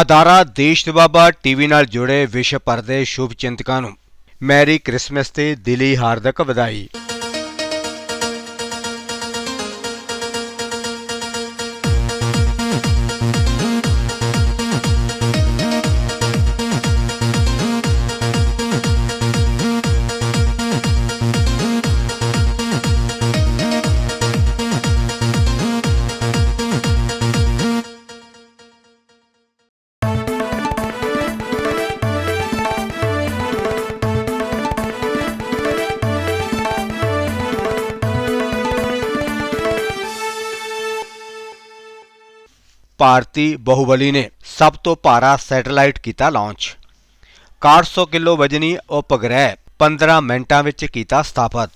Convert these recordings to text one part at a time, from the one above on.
ਅਦਾਰਾ ਦੇਸ਼ ਦੇ ਬਾਬਾ ਟੀਵੀ ਨਾਲ ਜੁੜੇ ਵਿਸ਼ਵ ਭਰ ਦੇ ਸ਼ੁਭ ਚਿੰਤਕਾਂ ਨੂੰ। ਮੈਰੀ ਕ੍ਰਿਸਮਸ ਤੇ ਦਿਲੀ ਹਾਰਦਕ ਵਧਾਈ। ਭਾਰਤੀ ਬਹੁਬਲੀ ਨੇ ਸਭ ਤੋਂ ਭਾਰਾ ਸੈਟੇਲਾਈਟ ਕੀਤਾ ਲਾਂਚ 400 ਕਿਲੋ ਵਜਨੀ ਉਪਗ੍ਰਹਿ 15 ਮਿੰਟਾਂ ਵਿੱਚ ਕੀਤਾ ਸਥਾਪਿਤ।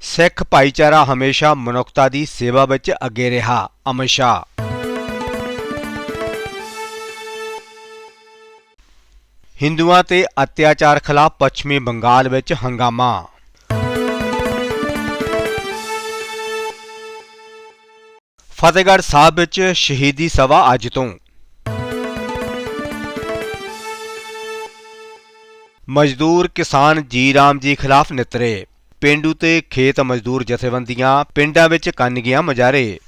ਸਿੱਖ ਭਾਈਚਾਰਾ ਹਮੇਸ਼ਾ ਮਨੁੱਖਤਾ ਦੀ ਸੇਵਾ ਵਿੱਚ ਅੱਗੇ ਰਿਹਾ ਅਮਿਤ ਸ਼ਾਹ। ਹਿੰਦੂਆਂ ਤੇ ਅਤਿਆਚਾਰ ਖਿਲਾਫ ਪੱਛਮੀ ਬੰਗਾਲ ਵਿੱਚ ਹੰਗਾਮਾ। ਫਤਿਹਗੜ੍ਹ ਸਾਹਿਬ ਵਿੱਚ ਸ਼ਹੀਦੀ ਸਭਾ ਅੱਜ ਤੋਂ। ਮਜ਼ਦੂਰ ਕਿਸਾਨ ਜੀ ਰਾਮ ਜੀ ਖਿਲਾਫ ਨਿਤਰੇ। ਪਿੰਡੂ ਤੇ ਖੇਤ ਮਜ਼ਦੂਰ ਜਥੇਬੰਦੀਆਂ ਪਿੰਡਾਂ ਵਿੱਚ ਕੰਨਗੀਆਂ ਮਜਾਰੇ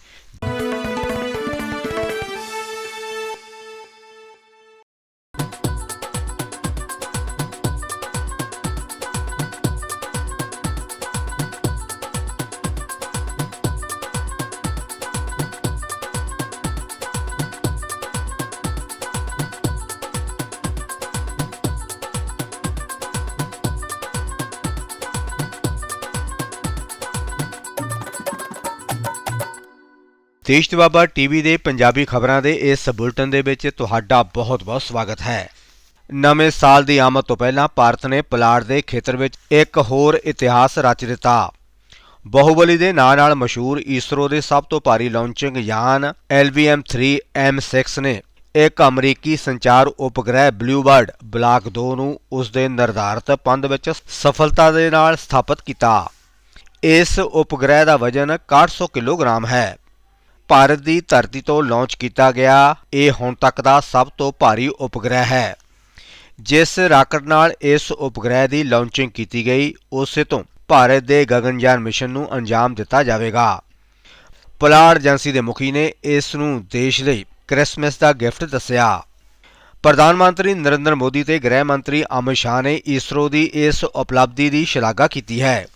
ਦੇਸ਼ ਬਾਬਾ ਟੀਵੀ ਦੇ ਪੰਜਾਬੀ ਖਬਰਾਂ ਦੇ ਇਸ ਬੁਲਟਨ ਦੇ ਵਿੱਚ ਤੁਹਾਡਾ ਬਹੁਤ-ਬਹੁਤ ਸਵਾਗਤ ਹੈ। ਨਵੇਂ ਸਾਲ ਦੀ ਆਮਦ ਤੋਂ ਪਹਿਲਾਂ ਭਾਰਤ ਨੇ ਪਲਾੜ ਦੇ ਖੇਤਰ ਵਿੱਚ ਇੱਕ ਹੋਰ ਇਤਿਹਾਸ ਰਚ ਦਿੱਤਾ। ਬਾਹੂਬਲੀ ਦੇ ਨਾਂ ਨਾਲ ਮਸ਼ਹੂਰ ਇਸਰੋ ਦੇ ਸਭ ਤੋਂ ਭਾਰੀ ਲਾਂਚਿੰਗ ਯਾਨ LVM-3 M6 ਨੇ ਇੱਕ ਅਮਰੀਕੀ ਸੰਚਾਰ ਉਪਗ੍ਰਹਿ ਬਲੂਬਰਡ ਬਲਾਕ 2 ਨੂੰ ਉਸ ਦੇ ਨਿਰਧਾਰਤ ਪੰਧ ਵਿੱਚ ਸਫਲਤਾ ਦੇ ਨਾਲ ਸਥਾਪਿਤ ਕੀਤਾ। ਇਸ ਉਪਗ੍ਰਹਿ ਦਾ ਵਜ਼ਨ 6100 ਕਿਲੋਗ੍ਰਾਮ ਹੈ। ਭਾਰਤ ਦੀ ਧਰਤੀ ਤੋਂ ਲਾਂਚ ਕੀਤਾ ਗਿਆ, ਇਹ ਹੁਣ ਤੱਕ ਦਾ ਸਭ ਤੋਂ ਭਾਰੀ ਉਪਗ੍ਰਹਿ ਹੈ। ਜਿਸ ਰਾਕਟ ਨਾਲ ਇਸ ਉਪਗ੍ਰਹਿ ਦੀ ਲਾਂਚਿੰਗ ਕੀਤੀ ਗਈ, ਉਸੇ ਤੋਂ ਭਾਰਤ ਦੇ ਗਗਨਯਾਨ ਮਿਸ਼ਨ ਨੂੰ ਅੰਜਾਮ ਦਿੱਤਾ ਜਾਵੇਗਾ। ਪਲਾੜ ਏਜੰਸੀ ਦੇ ਮੁਖੀ ਨੇ ਇਸ ਨੂੰ ਦੇਸ਼ ਲਈ ਕ੍ਰਿਸਮਸ ਦਾ ਗਿਫਟ ਦੱਸਿਆ। ਪ੍ਰਧਾਨ ਮੰਤਰੀ ਨਰਿੰਦਰ ਮੋਦੀ ਤੇ ਗ੍ਰਹਿ ਮੰਤਰੀ ਅਮਿਤ ਸ਼ਾਹ ਨੇ ਇਸਰੋ ਦੀ ਇਸ ਉਪਲਬਧੀ ਦੀ ਸ਼ਲਾਘਾ ਕੀਤੀ ਹੈ।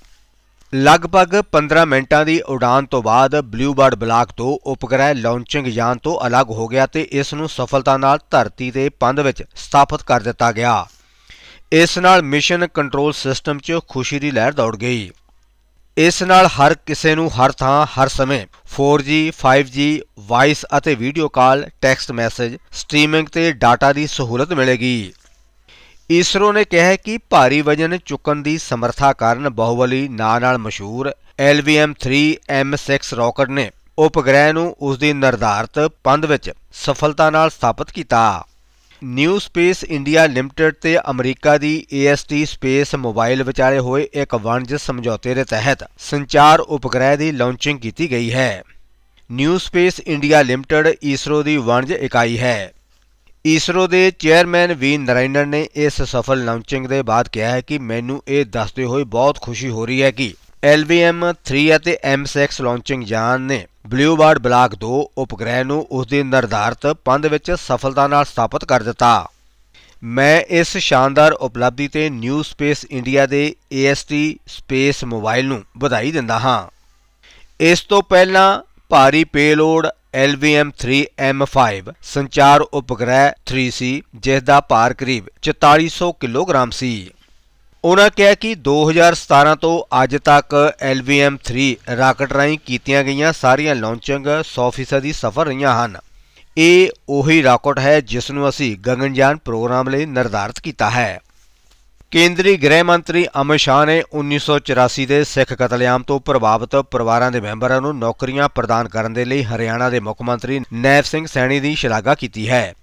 ਲਗਭਗ 15 ਮਿੰਟਾਂ ਦੀ ਉਡਾਨ ਤੋਂ ਬਾਅਦ ਬਲੂਬਰਡ ਬਲਾਕ ਤੋਂ ਉਪਗ੍ਰਹਿ ਲਾਂਚਿੰਗ ਯਾਨ ਤੋਂ ਅਲੱਗ ਹੋ ਗਿਆ ਤੇ ਇਸ ਨੂੰ ਸਫਲਤਾ ਨਾਲ ਧਰਤੀ ਦੇ ਪੰਧ ਵਿੱਚ ਸਥਾਪਿਤ ਕਰ ਦਿੱਤਾ ਗਿਆ। ਇਸ ਨਾਲ ਮਿਸ਼ਨ ਕੰਟਰੋਲ ਸਿਸਟਮ 'ਚ ਖੁਸ਼ੀ ਦੀ ਲਹਿਰ ਦੌੜ ਗਈ। ਇਸ ਨਾਲ ਹਰ ਕਿਸੇ ਨੂੰ ਹਰ ਥਾਂ, ਹਰ ਸਮੇਂ 4G 5G ਵਾਇਸ ਅਤੇ video call, text message, streaming ਤੇ ਡਾਟਾ ਦੀ ਸਹੂਲਤ ਮਿਲੇਗੀ। ਈਸਰੋ ਨੇ ਕਿਹਾ ਹੈ ਕਿ ਭਾਰੀ ਵਜਨ ਚੁੱਕਣ ਦੀ ਸਮਰੱਥਾ ਕਾਰਨ ਬਾਹੂਬਲੀ ਨਾਂ ਨਾਲ ਮਸ਼ਹੂਰ LVM-3 M6 ਰਾਕਟ ਨੇ ਉਪਗ੍ਰਹਿ ਨੂੰ ਉਸ ਦੀ ਨਿਰਧਾਰਤ ਪੰਧ ਵਿੱਚ ਸਫਲਤਾ ਨਾਲ ਸਥਾਪਿਤ ਕੀਤਾ। ਨਿਊ ਸਪੇਸ ਇੰਡੀਆ ਲਿਮਟਿਡ ਤੇ ਅਮਰੀਕਾ ਦੀ AST ਸਪੇਸ ਮੋਬਾਈਲ ਵਿਚਾਲੇ ਹੋਏ ਇੱਕ ਵਣਜ ਸਮਝੌਤੇ ਦੇ ਤਹਿਤ ਸੰਚਾਰ ਉਪਗ੍ਰਹਿ ਦੀ ਲਾਂਚਿੰਗ ਕੀਤੀ ਗਈ ਹੈ। New space India limited ISRO ਦੀ ਵਣਜ ਇਕਾਈ ਹੈ। ਇਸਰੋ ਦੇ ਚੇਅਰਮੈਨ ਵੀ ਨਰਾਇਣਨ ਨੇ ਇਸ ਸਫਲ ਲਾਂਚਿੰਗ ਦੇ ਬਾਅਦ ਕਿਹਾ ਹੈ ਕਿ ਮੈਨੂੰ ਇਹ ਦੱਸਦੇ ਹੋਏ ਬਹੁਤ ਖੁਸ਼ੀ ਹੋ ਰਹੀ ਹੈ ਕਿ LVM-3 ਅਤੇ M6 ਲਾਂਚਿੰਗ ਯਾਨ ਨੇ ਬਲੂਬਰਡ ਬਲਾਕ 2 ਉਪਗ੍ਰਹਿ ਨੂੰ ਉਸ ਦੀ ਨਿਰਧਾਰਤ ਪੰਧ ਵਿੱਚ ਸਫਲਤਾ ਨਾਲ ਸਥਾਪਿਤ ਕਰ ਦਿੱਤਾ। ਮੈਂ ਇਸ ਸ਼ਾਨਦਾਰ ਉਪਲਬਧੀ ਤੇ ਨਿਊ ਸਪੇਸ ਇੰਡੀਆ ਦੇ AST ਸਪੇਸ ਮੋਬਾਈਲ ਨੂੰ ਵਧਾਈ ਦਿੰਦਾ ਹਾਂ। ਇਸ ਤੋਂ ਪਹਿਲਾਂ ਭਾਰੀ ਪੇਲੋਡ LVM-3 M5 ਸੰਚਾਰ ਉਪਗ੍ਰਹਿ 3 ਸੀ ਜਿਸ ਦਾ ਭਾਰ ਕਰੀਬ 4400 ਕਿਲੋਗ੍ਰਾਮ ਸੀ। ਉਹਨਾਂ ਕਿਹਾ ਕਿ 2017 ਤੋਂ ਅੱਜ ਤੱਕ LVM-3 ਰਾਕਟ ਰਾਹੀਂ ਕੀਤੀਆਂ ਗਈਆਂ ਸਾਰੀਆਂ ਲਾਂਚਿੰਗ 100% ਸਫਲ ਰਹੀਆਂ ਹਨ। ਇਹ ਉਹੀ ਰਾਕਟ ਹੈ ਜਿਸ ਨੂੰ ਅਸੀਂ ਗਗਨਯਾਨ ਪ੍ਰੋਗਰਾਮ ਲਈ ਨਿਰਧਾਰਤ ਕੀਤਾ ਹੈ। ਕੇਂਦਰੀ ਗ੍ਰਹਿ ਮੰਤਰੀ ਅਮਿਤ ਸ਼ਾਹ ਨੇ 1984 ਦੇ ਸਿੱਖ ਕਤਲੇਆਮ ਤੋਂ ਪ੍ਰਭਾਵਿਤ ਪਰਿਵਾਰਾਂ ਦੇ ਮੈਂਬਰਾਂ ਨੂੰ ਨੌਕਰੀਆਂ ਪ੍ਰਦਾਨ ਕਰਨ ਦੇ ਲਈ ਹਰਿਆਣਾ ਦੇ ਮੁੱਖ ਮੰਤਰੀ ਨੈਬ ਸਿੰਘ ਸੈਣੀ ਦੀ ਸ਼ਲਾਘਾ ਕੀਤੀ ਹੈ।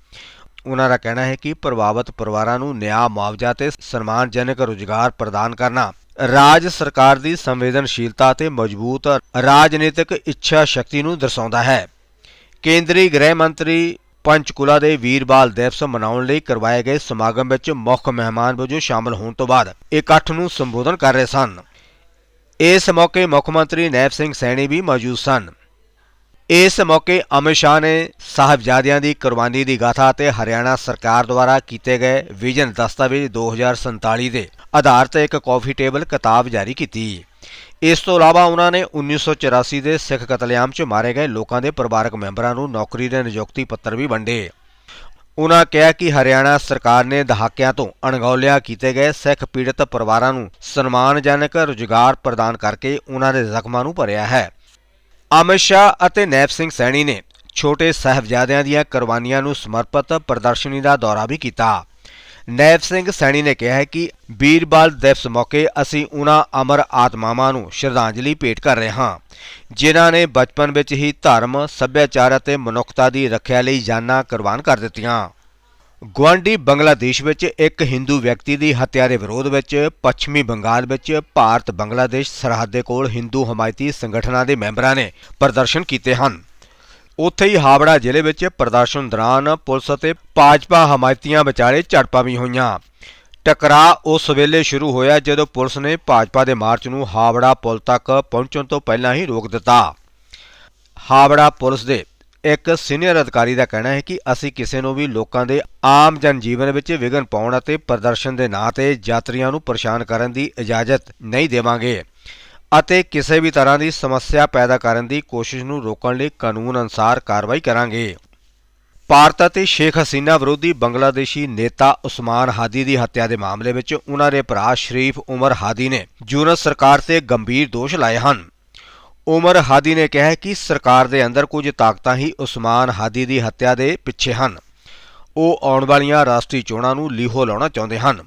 ਉਹਨਾਂ ਦਾ ਕਹਿਣਾ ਹੈ ਕਿ ਪ੍ਰਭਾਵਿਤ ਪਰਿਵਾਰਾਂ ਨੂੰ ਨਿਆਂ ਮੁਆਵਜ਼ਾ ਤੇ ਸਨਮਾਨਜਨਕ ਰੁਜ਼ਗਾਰ ਪ੍ਰਦਾਨ ਕਰਨਾ, ਰਾਜ ਸਰਕਾਰ ਦੀ ਸੰਵੇਦਨਸ਼ੀਲਤਾ ਅਤੇ ਮਜ਼ਬੂਤ ਰਾਜਨੀਤਿਕ ਇੱਛਾ ਸ਼ਕਤੀ ਨੂੰ ਦਰਸਾਉਂਦਾ ਹੈ। ਕੇਂਦਰੀ ਗ੍ਰਹਿ ਮੰਤਰੀ ਪੰਚਕੂਲਾ ਦੇ ਵੀਰਬਾਲ ਦਿਵਸ ਮਨਾਉਣ ਲਈ ਕਰਵਾਏ ਗਏ ਸਮਾਗਮ ਵਿੱਚ ਮੁੱਖ ਮਹਿਮਾਨ ਵਜੋਂ ਸ਼ਾਮਲ ਹੋਣ ਤੋਂ ਬਾਅਦ ਇਕੱਠ ਨੂੰ ਸੰਬੋਧਨ ਕਰ ਰਹੇ ਸਨ। ਇਸ ਮੌਕੇ ਮੁੱਖ ਮੰਤਰੀ ਨੈਬ ਸਿੰਘ ਸੈਣੀ ਵੀ ਮੌਜੂਦ ਸਨ। ਇਸ ਮੌਕੇ ਅਮਿਤ ਸ਼ਾਹ ਨੇ ਸਾਹਿਬਜ਼ਾਦਿਆਂ ਦੀ ਕੁਰਬਾਨੀ ਦੀ ਗਾਥਾ ਅਤੇ ਹਰਿਆਣਾ ਸਰਕਾਰ ਦੁਆਰਾ ਕੀਤੇ ਗਏ ਵਿਜ਼ਨ ਦਸਤਾਵੇਜ਼ 2047 ਦੇ ਆਧਾਰ ਤੇ ਇੱਕ ਕਾਫੀ ਟੇਬਲ ਕਿਤਾਬ ਜਾਰੀ ਕੀਤੀ। ਇਸ ਤੋਂ ਇਲਾਵਾ ਉਹਨਾਂ ਨੇ 1984 ਦੇ ਸਿੱਖ ਕਤਲੇਆਮ 'ਚ ਮਾਰੇ ਗਏ ਲੋਕਾਂ ਦੇ ਪਰਿਵਾਰਕ ਮੈਂਬਰਾਂ ਨੂੰ ਨੌਕਰੀ ਦੇ ਨਿਯੁਕਤੀ ਪੱਤਰ ਵੀ ਵੰਡੇ। ਉਨ੍ਹਾਂ ਕਿਹਾ ਕਿ ਹਰਿਆਣਾ ਸਰਕਾਰ ਨੇ ਦਹਾਕਿਆਂ ਤੋਂ ਅਣਗੌਲਿਆ ਕੀਤੇ ਗਏ ਸਿੱਖ ਪੀੜਤ ਪਰਿਵਾਰਾਂ ਨੂੰ ਸਨਮਾਨਜਨਕ ਰੁਜ਼ਗਾਰ ਪ੍ਰਦਾਨ ਕਰਕੇ ਉਨ੍ਹਾਂ ਦੇ ਜ਼ਖਮਾਂ ਨੂੰ ਭਰਿਆ ਹੈ। ਅਮਿਤ ਸ਼ਾਹ ਅਤੇ ਨੈਬ ਸਿੰਘ ਸੈਣੀ ਨੇ ਛੋਟੇ ਸਾਹਿਬਜ਼ਾਦਿਆਂ ਦੀਆਂ ਕੁਰਬਾਨੀਆਂ ਨੂੰ ਸਮਰਪਿਤ ਪ੍ਰਦਰਸ਼ਨੀ ਦਾ ਦੌਰਾ ਵੀ ਕੀਤਾ। ਨੈਬ ਸਿੰਘ ਸੈਣੀ ਨੇ ਕਿਹਾ ਹੈ ਕਿ ਵੀਰਬਾਲ ਦਿਵਸ ਮੌਕੇ ਅਸੀਂ ਉਹਨਾਂ ਅਮਰ ਆਤਮਾਵਾਂ ਨੂੰ ਸ਼ਰਧਾਂਜਲੀ ਭੇਟ ਕਰ ਰਹੇ ਹਾਂ, ਜਿਨ੍ਹਾਂ ਨੇ ਬਚਪਨ ਵਿੱਚ ਹੀ ਧਰਮ, ਸੱਭਿਆਚਾਰ ਅਤੇ ਮਨੁੱਖਤਾ ਦੀ ਰੱਖਿਆ ਲਈ ਜਾਨਾਂ ਕੁਰਬਾਨ ਕਰ ਦਿੱਤੀਆਂ। ਗੁਆਂਢੀ ਬੰਗਲਾਦੇਸ਼ ਵਿੱਚ ਇੱਕ ਹਿੰਦੂ ਵਿਅਕਤੀ ਦੀ ਹੱਤਿਆ ਦੇ ਵਿਰੋਧ ਵਿੱਚ ਪੱਛਮੀ ਬੰਗਾਲ ਵਿੱਚ ਭਾਰਤ ਬੰਗਲਾਦੇਸ਼ ਸਰਹੱਦ ਦੇ ਕੋਲ ਹਿੰਦੂ ਹਮਾਇਤੀ ਸੰਗਠਨਾਂ ਦੇ ਮੈਂਬਰਾਂ ਨੇ ਪ੍ਰਦਰਸ਼ਨ ਕੀਤੇ ਹਨ। ਉੱਥੇ ਹੀ ਹਾਵੜਾ ਜ਼ਿਲ੍ਹੇ ਵਿੱਚ ਪ੍ਰਦਰਸ਼ਨ ਦੌਰਾਨ ਪੁਲਿਸ ਅਤੇ ਭਾਜਪਾ ਹਮਾਇਤੀਆਂ ਵਿਚਾਲੇ ਝੜਪਾਂ ਵੀ ਹੋਈਆਂ। ਟਕਰਾਅ ਉਸ ਵੇਲੇ ਸ਼ੁਰੂ ਹੋਇਆ ਜਦੋਂ ਪੁਲਿਸ ਨੇ ਭਾਜਪਾ ਦੇ ਮਾਰਚ ਨੂੰ ਹਾਵੜਾ ਪੁਲ ਤੱਕ ਪਹੁੰਚਣ ਤੋਂ ਪਹਿਲਾਂ ਹੀ ਰੋਕ ਦਿੱਤਾ। ਹਾਵੜਾ ਪੁਲਿਸ ਦੇ ਇੱਕ ਸੀਨੀਅਰ ਅਧਿਕਾਰੀ ਦਾ ਕਹਿਣਾ ਹੈ ਕਿ ਅਸੀਂ ਕਿਸੇ ਨੂੰ ਵੀ ਲੋਕਾਂ ਦੇ ਆਮ ਜਨ ਜੀਵਨ ਵਿੱਚ ਵਿਘਨ ਪਾਉਣ ਅਤੇ ਪ੍ਰਦਰਸ਼ਨ ਦੇ ਨਾਂ ਤੇ ਯਾਤਰੀਆਂ ਨੂੰ ਪਰੇਸ਼ਾਨ ਕਰਨ ਦੀ ਇਜਾਜ਼ਤ ਨਹੀਂ ਦੇਵਾਂਗੇ। ਅਤੇ ਕਿਸੇ ਵੀ ਤਰ੍ਹਾਂ ਦੀ ਸਮੱਸਿਆ ਪੈਦਾ ਕਰਨ ਦੀ ਕੋਸ਼ਿਸ਼ ਨੂੰ ਰੋਕਣ ਲਈ ਕਾਨੂੰਨ ਅਨੁਸਾਰ ਕਾਰਵਾਈ ਕਰਾਂਗੇ। ਭਾਰਤ ਅਤੇ ਸ਼ੇਖ ਹਸੀਨਾ ਵਿਰੋਧੀ ਬੰਗਲਾਦੇਸ਼ੀ ਨੇਤਾ ਉਸਮਾਨ ਹਾਦੀ ਦੀ ਹੱਤਿਆ ਦੇ ਮਾਮਲੇ ਵਿੱਚ ਉਹਨਾਂ ਦੇ ਭਰਾ ਸ਼ਰੀਫ ਉਮਰ ਹਾਦੀ ਨੇ ਯੂਨਸ ਸਰਕਾਰ ਤੇ ਗੰਭੀਰ ਦੋਸ਼ ਲਾਏ ਹਨ। ਉਮਰ ਹਾਦੀ ਨੇ ਕਿਹਾ ਕਿ ਸਰਕਾਰ ਦੇ ਅੰਦਰ ਕੁਝ ਤਾਕਤਾਂ ਹੀ ਉਸਮਾਨ ਹਾਦੀ ਦੀ ਹੱਤਿਆ ਦੇ ਪਿੱਛੇ ਹਨ। ਉਹ ਆਉਣ ਵਾਲੀਆਂ ਰਾਸ਼ਟਰੀ ਚੋਣਾਂ ਨੂੰ ਲੀਹੋ ਲਾਉਣਾ ਚਾਹੁੰਦੇ ਹਨ।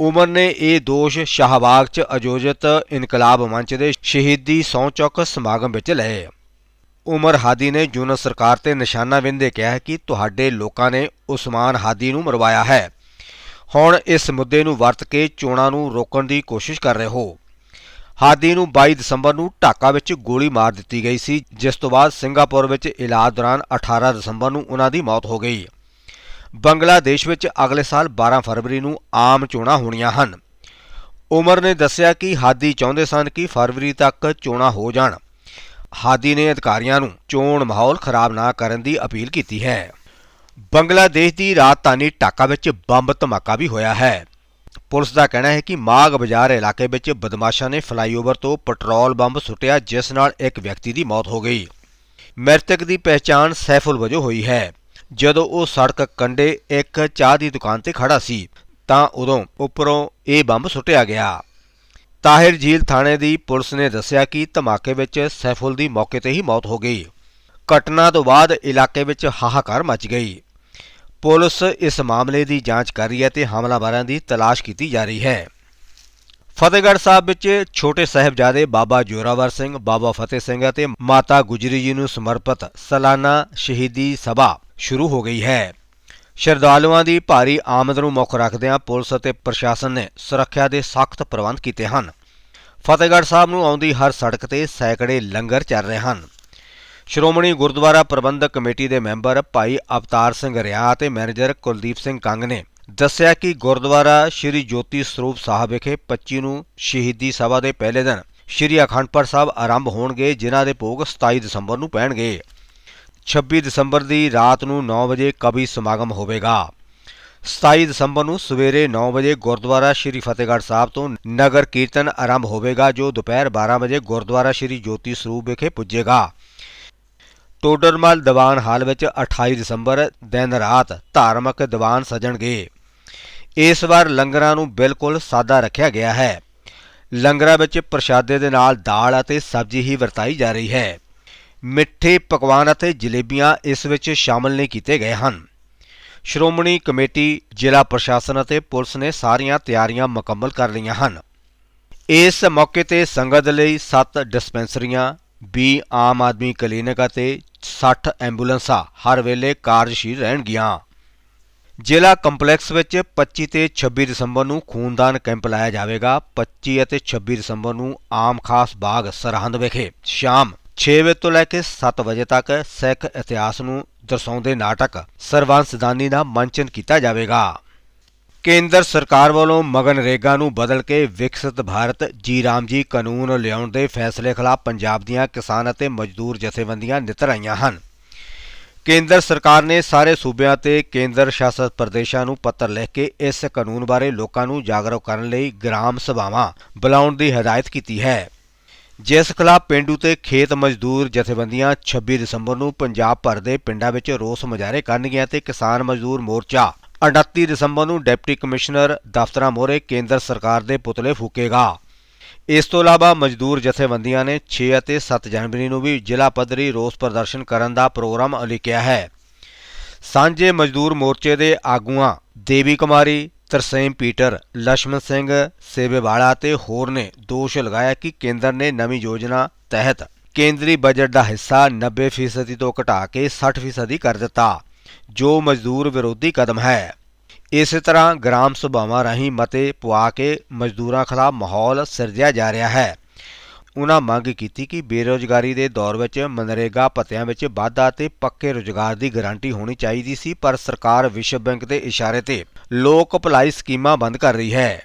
ਉਮਰ ਨੇ ਇਹ ਦੋਸ਼ ਸ਼ਾਹਬਾਗ 'ਚ ਆਯੋਜਿਤ ਇਨਕਲਾਬ ਮੰਚ ਦੇ ਸ਼ਹੀਦੀ ਸਹੁੰ ਚੌਕ ਸਮਾਗਮ ਵਿੱਚ ਲਏ। ਉਮਰ ਹਾਦੀ ਨੇ ਯੂਨਸ ਸਰਕਾਰ ਤੇ ਨਿਸ਼ਾਨਾ ਵਿੰਦੇ ਕਿਹਾ ਕਿ ਤੁਹਾਡੇ ਲੋਕਾਂ ਨੇ ਉਸਮਾਨ ਹਾਦੀ ਨੂੰ ਮਰਵਾਇਆ ਹੈ। ਹੁਣ ਇਸ ਮੁੱਦੇ ਨੂੰ ਵਰਤ ਕੇ ਚੋਣਾਂ ਨੂੰ ਰੋਕਣ ਦੀ ਕੋਸ਼ਿਸ਼ ਕਰ ਰਹੇ ਹੋ। ਹਾਦੀ ਨੂੰ 22 ਦਸੰਬਰ ਨੂੰ ਢਾਕਾ ਵਿੱਚ ਗੋਲੀ ਮਾਰ ਦਿੱਤੀ ਗਈ ਸੀ, ਜਿਸ ਤੋਂ ਬਾਅਦ ਸਿੰਗਾਪੁਰ ਵਿੱਚ ਇਲਾਜ ਦੌਰਾਨ 18 ਦਸੰਬਰ ਨੂੰ ਉਹਨਾਂ ਦੀ ਮੌਤ ਹੋ ਗਈ। ਬੰਗਲਾਦੇਸ਼ ਵਿੱਚ ਅਗਲੇ ਸਾਲ 12 ਫਰਵਰੀ ਨੂੰ ਆਮ ਚੋਣਾਂ ਹੋਣੀਆਂ ਹਨ। ਉਮਰ ਨੇ ਦੱਸਿਆ ਕਿ ਹਾਦੀ ਚਾਹੁੰਦੇ ਸਨ ਕਿ ਫਰਵਰੀ ਤੱਕ ਚੋਣਾਂ ਹੋ ਜਾਣ। ਹਾਦੀ ਨੇ ਅਧਿਕਾਰੀਆਂ ਨੂੰ ਚੋਣ ਮਾਹੌਲ ਖਰਾਬ ਨਾ ਕਰਨ ਦੀ ਅਪੀਲ ਕੀਤੀ ਹੈ। ਬੰਗਲਾਦੇਸ਼ ਦੀ ਰਾਜਧਾਨੀ ਢਾਕਾ ਵਿੱਚ ਬੰਬ ਧਮਾਕਾ ਵੀ ਹੋਇਆ ਹੈ। ਪੁਲਿਸ ਦਾ ਕਹਿਣਾ ਹੈ ਕਿ ਮਾਗ ਬਾਜ਼ਾਰ ਇਲਾਕੇ ਵਿੱਚ ਬਦਮਾਸ਼ਾਂ ਨੇ ਫਲਾਈਓਵਰ ਤੋਂ ਪੈਟਰੋਲ ਬੰਬ ਸੁੱਟਿਆ, ਜਿਸ ਨਾਲ ਇੱਕ ਵਿਅਕਤੀ ਦੀ ਮੌਤ ਹੋ ਗਈ। ਮ੍ਰਿਤਕ ਦੀ ਪਹਿਚਾਣ ਸੈਫੁਲ ਵਜੋਂ ਹੋਈ ਹੈ। ਜਦੋਂ ਉਹ ਸੜਕ ਕੰਢੇ ਇੱਕ ਚਾਹ ਦੀ ਦੁਕਾਨ ਤੇ ਖੜਾ ਸੀ, ਤਾਂ ਉਦੋਂ ਉੱਪਰੋਂ ਇਹ ਬੰਬ ਸੁੱਟਿਆ ਗਿਆ। ਤਾਹਿਰ ਝੀਲ ਥਾਣੇ ਦੀ ਪੁਲਿਸ ਨੇ ਦੱਸਿਆ ਕਿ ਧਮਾਕੇ ਵਿੱਚ ਸੈਫੁਲ ਦੀ ਮੌਕੇ ਤੇ ਹੀ ਮੌਤ ਹੋ ਗਈ। ਘਟਨਾ ਤੋਂ ਬਾਅਦ ਇਲਾਕੇ ਵਿੱਚ ਹਾਹਾਕਾਰ ਮਚ ਗਈ। ਪੁਲਿਸ ਇਸ ਮਾਮਲੇ ਦੀ ਜਾਂਚ ਕਰ ਰਹੀ ਹੈ ਤੇ ਹਮਲਾਵਰਾਂ ਦੀ ਤਲਾਸ਼ ਕੀਤੀ ਜਾ ਰਹੀ ਹੈ। ਫਤਿਹਗੜ੍ਹ ਸਾਹਿਬ ਵਿੱਚ ਛੋਟੇ ਸਾਹਿਬਜ਼ਾਦੇ ਬਾਬਾ ਜੋਰਾਵਰ ਸਿੰਘ, ਬਾਬਾ ਫਤਿਹ ਸਿੰਘ ਅਤੇ ਮਾਤਾ ਗੁਜਰੀ ਜੀ ਨੂੰ ਸਮਰਪਿਤ ਸਾਲਾਨਾ ਸ਼ਹੀਦੀ ਸਭਾ ਸ਼ੁਰੂ ਹੋ ਗਈ ਹੈ। ਸ਼ਰਧਾਲੂਆਂ ਦੀ ਭਾਰੀ ਆਮਦ ਨੂੰ ਮੁੱਖ ਰੱਖਦਿਆਂ ਪੁਲਿਸ ਅਤੇ ਪ੍ਰਸ਼ਾਸਨ ਨੇ ਸੁਰੱਖਿਆ ਦੇ ਸਖਤ ਪ੍ਰਬੰਧ ਕੀਤੇ ਹਨ। ਫਤਿਹਗੜ੍ਹ ਸਾਹਿਬ ਨੂੰ ਆਉਂਦੀ ਹਰ ਸੜਕ ਤੇ ਸੈਂਕੜੇ ਲੰਗਰ ਚੱਲ ਰਹੇ ਹਨ। ਸ਼੍ਰੋਮਣੀ ਗੁਰਦੁਆਰਾ ਪ੍ਰਬੰਧਕ ਕਮੇਟੀ ਦੇ ਮੈਂਬਰ ਭਾਈ ਅਵਤਾਰ ਸਿੰਘ ਰਿਆ ਅਤੇ ਮੈਨੇਜਰ ਕੁਲਦੀਪ ਸਿੰਘ ਕੰਗ ਨੇ ਦੱਸਿਆ ਕਿ ਗੁਰਦੁਆਰਾ ਸ਼੍ਰੀ ਜੋਤੀ ਸਰੂਪ ਸਾਹਿਬ ਵਿਖੇ 25 ਨੂੰ ਸ਼ਹੀਦੀ ਸਭਾ ਦੇ ਪਹਿਲੇ ਦਿਨ ਸ਼੍ਰੀ ਅਖੰਡ ਪਾਠ ਸਾਹਿਬ ਆਰੰਭ ਹੋਣਗੇ, ਜਿਨ੍ਹਾਂ ਦੇ ਭੋਗ 27 ਦਸੰਬਰ ਨੂੰ ਪੈਣਗੇ। 26 ਦਸੰਬਰ ਦੀ ਰਾਤ ਨੂੰ 9 ਵਜੇ ਕਵੀ ਸਮਾਗਮ ਹੋਵੇਗਾ। 27 ਦਸੰਬਰ ਨੂੰ ਸਵੇਰੇ 9 ਵਜੇ ਗੁਰਦੁਆਰਾ ਸ਼੍ਰੀ ਫਤਿਹਗੜ੍ਹ ਸਾਹਿਬ ਤੋਂ ਨਗਰ ਕੀਰਤਨ ਆਰੰਭ ਹੋਵੇਗਾ, ਜੋ ਦੁਪਹਿਰ 12 ਵਜੇ ਗੁਰਦੁਆਰਾ ਸ਼੍ਰੀ ਜੋਤੀ ਸਰੂਪ ਵਿਖੇ ਪੁੱਜੇਗਾ। ਟੋਡਰਮਲ ਦੀਵਾਨ ਹਾਲ ਵਿੱਚ 28 ਦਸੰਬਰ, ਦਿਨ ਰਾਤ ਧਾਰਮਿਕ ਦੀਵਾਨ ਸਜਣਗੇ। ਇਸ ਵਾਰ ਲੰਗਰਾਂ ਨੂੰ ਬਿਲਕੁਲ ਸਾਦਾ ਰੱਖਿਆ ਗਿਆ ਹੈ। ਲੰਗਰਾਂ ਵਿੱਚ ਪ੍ਰਸ਼ਾਦੇ ਦੇ ਨਾਲ ਦਾਲ ਅਤੇ ਸਬਜ਼ੀ ਹੀ ਵਰਤਾਈ ਜਾ ਰਹੀ ਹੈ। ਮਿੱਠੇ ਪਕਵਾਨ ਅਤੇ ਜਲੇਬੀਆਂ ਇਸ ਵਿੱਚ ਸ਼ਾਮਲ ਨਹੀਂ ਕੀਤੇ ਗਏ ਹਨ। ਸ਼੍ਰੋਮਣੀ ਕਮੇਟੀ, ਜ਼ਿਲ੍ਹਾ ਪ੍ਰਸ਼ਾਸਨ ਅਤੇ ਪੁਲਿਸ ਨੇ ਸਾਰੀਆਂ ਤਿਆਰੀਆਂ ਮੁਕੰਮਲ ਕਰ ਲਈਆਂ ਹਨ। ਇਸ ਮੌਕੇ ਤੇ ਸੰਗਤ ਲਈ 7 ਡਿਸਪੈਂਸਰੀਆਂ 20 ਆਮ ਆਦਮੀ ਕਲੀਨਿਕ ਅਤੇ 60 ਐਂਬੂਲੈਂਸਾਂ ਹਰ ਵੇਲੇ ਕਾਰਜਸ਼ੀਲ ਰਹਿਣਗੀਆਂ। ਜ਼ਿਲ੍ਹਾ ਕੰਪਲੈਕਸ ਵਿੱਚ 25 ਤੇ 26 ਦਸੰਬਰ ਨੂੰ ਖੂਨਦਾਨ ਕੈਂਪ ਲਾਇਆ ਜਾਵੇਗਾ। 25 ਅਤੇ 26 ਦਸੰਬਰ ਨੂੰ ਆਮ ਖਾਸ ਬਾਗ ਸਰਹੰਦ ਵਿਖੇ ਸ਼ਾਮ 6 ਵਜੇ ਤੋਂ ਲੈ ਕੇ 7 ਵਜੇ ਤੱਕ ਸਿੱਖ ਇਤਿਹਾਸ ਨੂੰ ਦਰਸਾਉਂਦੇ ਨਾਟਕ ਸਰਵੰਸਦਾਨੀ ਦਾ ਮੰਚਨ ਕੀਤਾ ਜਾਵੇਗਾ। ਕੇਂਦਰ ਸਰਕਾਰ ਵੱਲੋਂ ਮਗਨਰੇਗਾ ਨੂੰ ਬਦਲ ਕੇ ਵਿਕਸਿਤ ਭਾਰਤ, ਜੀ ਰਾਮ ਜੀ ਕਾਨੂੰਨ ਲਿਆਉਣ ਦੇ ਫੈਸਲੇ ਖਿਲਾਫ ਪੰਜਾਬ ਦੀਆਂ ਕਿਸਾਨ ਅਤੇ ਮਜ਼ਦੂਰ ਜਥੇਬੰਦੀਆਂ ਨਿੱਤਰ ਆਈਆਂ ਹਨ। ਕੇਂਦਰ ਸਰਕਾਰ ਨੇ ਸਾਰੇ ਸੂਬਿਆਂ ਤੇ ਕੇਂਦਰ ਸ਼ਾਸਤ ਪ੍ਰਦੇਸ਼ਾਂ ਨੂੰ ਪੱਤਰ ਲਿਖ ਕੇ ਇਸ ਕਾਨੂੰਨ ਬਾਰੇ ਲੋਕਾਂ ਨੂੰ ਜਾਗਰੂਕ ਕਰਨ ਲਈ ਗ੍ਰਾਮ ਸਭਾਵਾਂ ਬੁਲਾਉਣ ਦੀ ਹਦਾਇਤ ਕੀਤੀ ਹੈ। ਜਿਸ ਖਿਲਾਫ ਪਿੰਡੂ ਤੇ ਖੇਤ ਮਜ਼ਦੂਰ ਜਥੇਬੰਦੀਆਂ 26 ਦਸੰਬਰ ਨੂੰ ਪੰਜਾਬ ਭਰ ਦੇ ਪਿੰਡਾਂ ਵਿੱਚ ਰੋਸ ਮੁਜ਼ਾਹਰੇ ਕਰਨਗੀਆਂ ਤੇ ਕਿਸਾਨ ਮਜ਼ਦੂਰ ਮੋਰਚਾ। 29 ਦਸੰਬਰ ਨੂੰ ਡਿਪਟੀ ਕਮਿਸ਼ਨਰ ਦਫ਼ਤਰਾਂ ਮੋਹਰੇ ਕੇਂਦਰ ਸਰਕਾਰ ਦੇ ਪੁਤਲੇ ਫੂਕੇਗਾ। ਇਸ ਤੋਂ ਇਲਾਵਾ ਮਜ਼ਦੂਰ ਜਥੇਬੰਦੀਆਂ ਨੇ 6 ਅਤੇ 7 ਜਨਵਰੀ ਨੂੰ ਵੀ ਜ਼ਿਲ੍ਹਾ ਪੱਧਰੀ ਰੋਸ ਪ੍ਰਦਰਸ਼ਨ ਕਰਨ ਦਾ ਪ੍ਰੋਗਰਾਮ ਉਲੀਕਿਆ ਹੈ। ਸਾਂਝੇ ਮਜ਼ਦੂਰ ਮੋਰਚੇ ਦੇ ਆਗੂਆਂ ਦੇਵੀ ਕੁਮਾਰੀ ਤਰਸੇਮ ਪੀਟਰ ਲక్ష్ਮਣ ਸਿੰਘ ਸੇਬੇਵਾਲਾ ਤੇ ਹੋਰ ਨੇ ਦੋਸ਼ ਲਗਾਇਆ ਕਿ ਕੇਂਦਰ ਨੇ ਨਵੀਂ ਯੋਜਨਾ ਤਹਿਤ ਕੇਂਦਰੀ ਬਜਟ ਦਾ ਹਿੱਸਾ 90% ਤੋਂ ਘਟਾ ਕੇ 60% ਕਰ ਦਿੱਤਾ, ਜੋ ਮਜ਼ਦੂਰ ਵਿਰੋਧੀ ਕਦਮ ਹੈ। ਇਸੇ ਤਰ੍ਹਾਂ ਗ੍ਰਾਮ ਸਭਾਵਾਂ ਰਾਹੀਂ ਮਤੇ ਪਵਾ ਕੇ ਮਜ਼ਦੂਰਾਂ ਖਿਲਾਫ ਮਾਹੌਲ ਸਿਰਜਿਆ ਜਾ ਰਿਹਾ ਹੈ। ਉਨ੍ਹਾਂ ਮੰਗ ਕੀਤੀ ਕਿ ਬੇਰੋਜ਼ਗਾਰੀ ਦੇ ਦੌਰ ਵਿੱਚ ਮਨਰੇਗਾ ਭੱਤਿਆਂ ਵਿੱਚ ਵਾਧਾ ਤੇ ਪੱਕੇ ਰੁਜ਼ਗਾਰ ਦੀ ਗਾਰੰਟੀ ਹੋਣੀ ਚਾਹੀਦੀ ਸੀ, ਪਰ ਸਰਕਾਰ ਵਿਸ਼ਵ ਬੈਂਕ ਦੇ ਇਸ਼ਾਰੇ ਤੇ ਲੋਕ ਭਲਾਈ ਸਕੀਮਾਂ ਬੰਦ ਕਰ ਰਹੀ ਹੈ।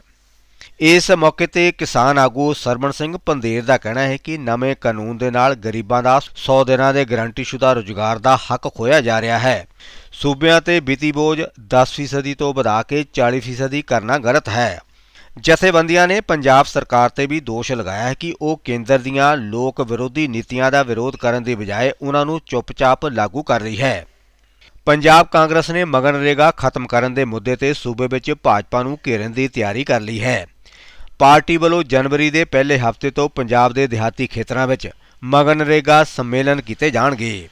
ਇਸ ਮੌਕੇ ਤੇ ਕਿਸਾਨ ਆਗੂ ਸਰਵਣ ਸਿੰਘ ਪੰਦੇਰ ਦਾ ਕਹਿਣਾ ਹੈ ਕਿ ਨਵੇਂ ਕਾਨੂੰਨ ਦੇ ਨਾਲ ਗਰੀਬਾਂ ਦਾ 100 ਦਿਨਾਂ ਦੇ ਗਾਰੰਟੀਸ਼ੁਦਾ ਰੁਜ਼ਗਾਰ ਦਾ ਹੱਕ ਖੋਇਆ ਜਾ ਰਿਹਾ ਹੈ। ਸੂਬਿਆਂ ਤੇ ਵਿੱਤੀ ਬੋਝ 10% ਤੋਂ ਵਧਾ ਕੇ 40% ਕਰਨਾ ਗਲਤ ਹੈ। ਜਥੇਬੰਦੀਆਂ ਨੇ ਪੰਜਾਬ ਸਰਕਾਰ ਤੇ ਵੀ ਦੋਸ਼ ਲਗਾਇਆ ਹੈ ਕਿ ਉਹ ਕੇਂਦਰ ਦੀਆਂ ਲੋਕ ਵਿਰੋਧੀ ਨੀਤੀਆਂ ਦਾ ਵਿਰੋਧ ਕਰਨ ਦੀ ਬਜਾਏ ਉਹਨਾਂ ਨੂੰ ਚੁੱਪਚਾਪ ਲਾਗੂ ਕਰ ਰਹੀ ਹੈ। ਪੰਜਾਬ ਕਾਂਗਰਸ ਨੇ ਮਗਨਰੇਗਾ ਖਤਮ ਕਰਨ ਦੇ ਮੁੱਦੇ ਤੇ ਸੂਬੇ ਵਿੱਚ ਭਾਜਪਾ ਨੂੰ ਘੇਰਨ ਦੀ ਤਿਆਰੀ ਕਰ ਲਈ ਹੈ। ਪਾਰਟੀ ਵੱਲੋਂ ਜਨਵਰੀ ਦੇ ਪਹਿਲੇ ਹਫ਼ਤੇ ਤੋਂ ਪੰਜਾਬ ਦੇ ਦਿਹਾਤੀ ਖੇਤਰਾਂ ਵਿੱਚ ਮਗਨਰੇਗਾ ਸੰਮੇਲਨ ਕੀਤੇ ਜਾਣਗੇ,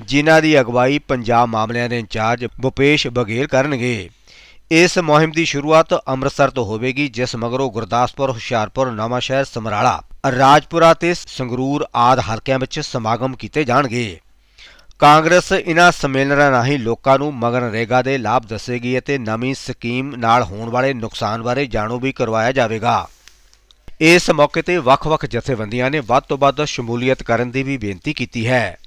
ਜਿਨ੍ਹਾਂ ਦੀ ਅਗਵਾਈ ਪੰਜਾਬ ਮਾਮਲਿਆਂ ਦੇ ਇੰਚਾਰਜ ਭੁਪੇਸ਼ ਬਘੇਲ ਕਰਨਗੇ। ਇਸ ਮੁਹਿੰਮ ਦੀ ਸ਼ੁਰੂਆਤ ਅੰਮ੍ਰਿਤਸਰ ਤੋਂ ਹੋਵੇਗੀ, ਜਿਸ ਮਗਰੋਂ ਗੁਰਦਾਸਪੁਰ, ਹੁਸ਼ਿਆਰਪੁਰ, ਨਵਾਂਸ਼ਹਿਰ, ਸਮਰਾਲਾ, ਰਾਜਪੁਰਾ ਤੇ ਸੰਗਰੂਰ ਆਦ ਹਲਕਿਆਂ ਵਿੱਚ ਸਮਾਗਮ ਕੀਤੇ ਜਾਣਗੇ। ਕਾਂਗਰਸ ਇਨ੍ਹਾਂ ਸੰਮੇਲਨਾਂ ਰਾਹੀਂ ਲੋਕਾਂ ਨੂੰ ਮਗਨਰੇਗਾ ਦੇ ਲਾਭ ਦੱਸੇਗੀ ਅਤੇ ਨਵੀਂ ਸਕੀਮ ਨਾਲ ਹੋਣ ਵਾਲੇ ਨੁਕਸਾਨ ਬਾਰੇ ਜਾਣੂ ਵੀ ਕਰਵਾਇਆ ਜਾਵੇਗਾ। ਇਸ ਮੌਕੇ ਤੇ ਵੱਖ-ਵੱਖ ਜਥੇਬੰਦੀਆਂ ਨੇ ਵੱਧ ਤੋਂ ਵੱਧ ਸ਼ਮੂਲੀਅਤ ਕਰਨ ਦੀ ਵੀ ਬੇਨਤੀ ਕੀਤੀ ਹੈ।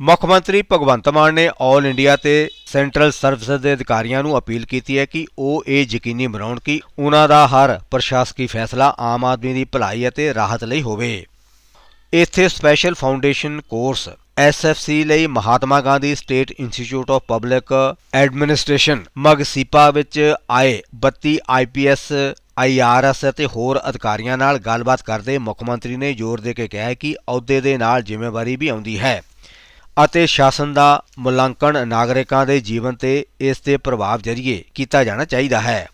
ਮੁੱਖ ਮੰਤਰੀ ਭਗਵੰਤ ਮਾਨ ਨੇ ਆਲ ਇੰਡੀਆ ਤੇ ਸੈਂਟਰਲ ਸਰਵਿਸ ਦੇ ਅਧਿਕਾਰੀਆਂ ਨੂੰ ਅਪੀਲ ਕੀਤੀ ਹੈ ਕਿ ਉਹ ਇਹ ਯਕੀਨੀ ਬਣਾਉਣ ਕਿ ਉਹਨਾਂ ਦਾ ਹਰ ਪ੍ਰਸ਼ਾਸਕੀ ਫੈਸਲਾ ਆਮ ਆਦਮੀ ਦੀ ਭਲਾਈ ਅਤੇ ਰਾਹਤ ਲਈ ਹੋਵੇ। ਇੱਥੇ ਸਪੈਸ਼ਲ ਫਾਊਂਡੇਸ਼ਨ ਕੋਰਸ SFC ਲਈ Mahatma Gandhi state institute of public administration Magsipa ਵਿੱਚ ਆਏ 32 IPS IRS ਅਤੇ ਹੋਰ ਅਧਿਕਾਰੀਆਂ ਨਾਲ ਗੱਲਬਾਤ ਕਰਦੇ ਮੁੱਖ ਮੰਤਰੀ ਨੇ ਜ਼ੋਰ ਦੇ ਕੇ ਕਿਹਾ ਕਿ ਅਹੁਦੇ ਦੇ ਨਾਲ ਜ਼ਿੰਮੇਵਾਰੀ ਵੀ ਆਉਂਦੀ ਹੈ। ਅਤੇ ਸ਼ਾਸਨ ਦਾ ਮੁਲਾਂਕਣ ਨਾਗਰਿਕਾਂ ਦੇ ਜੀਵਨ ਤੇ ਇਸ ਦੇ ਪ੍ਰਭਾਵ ਜ਼ਰੀਏ ਕੀਤਾ ਜਾਣਾ ਚਾਹੀਦਾ ਹੈ।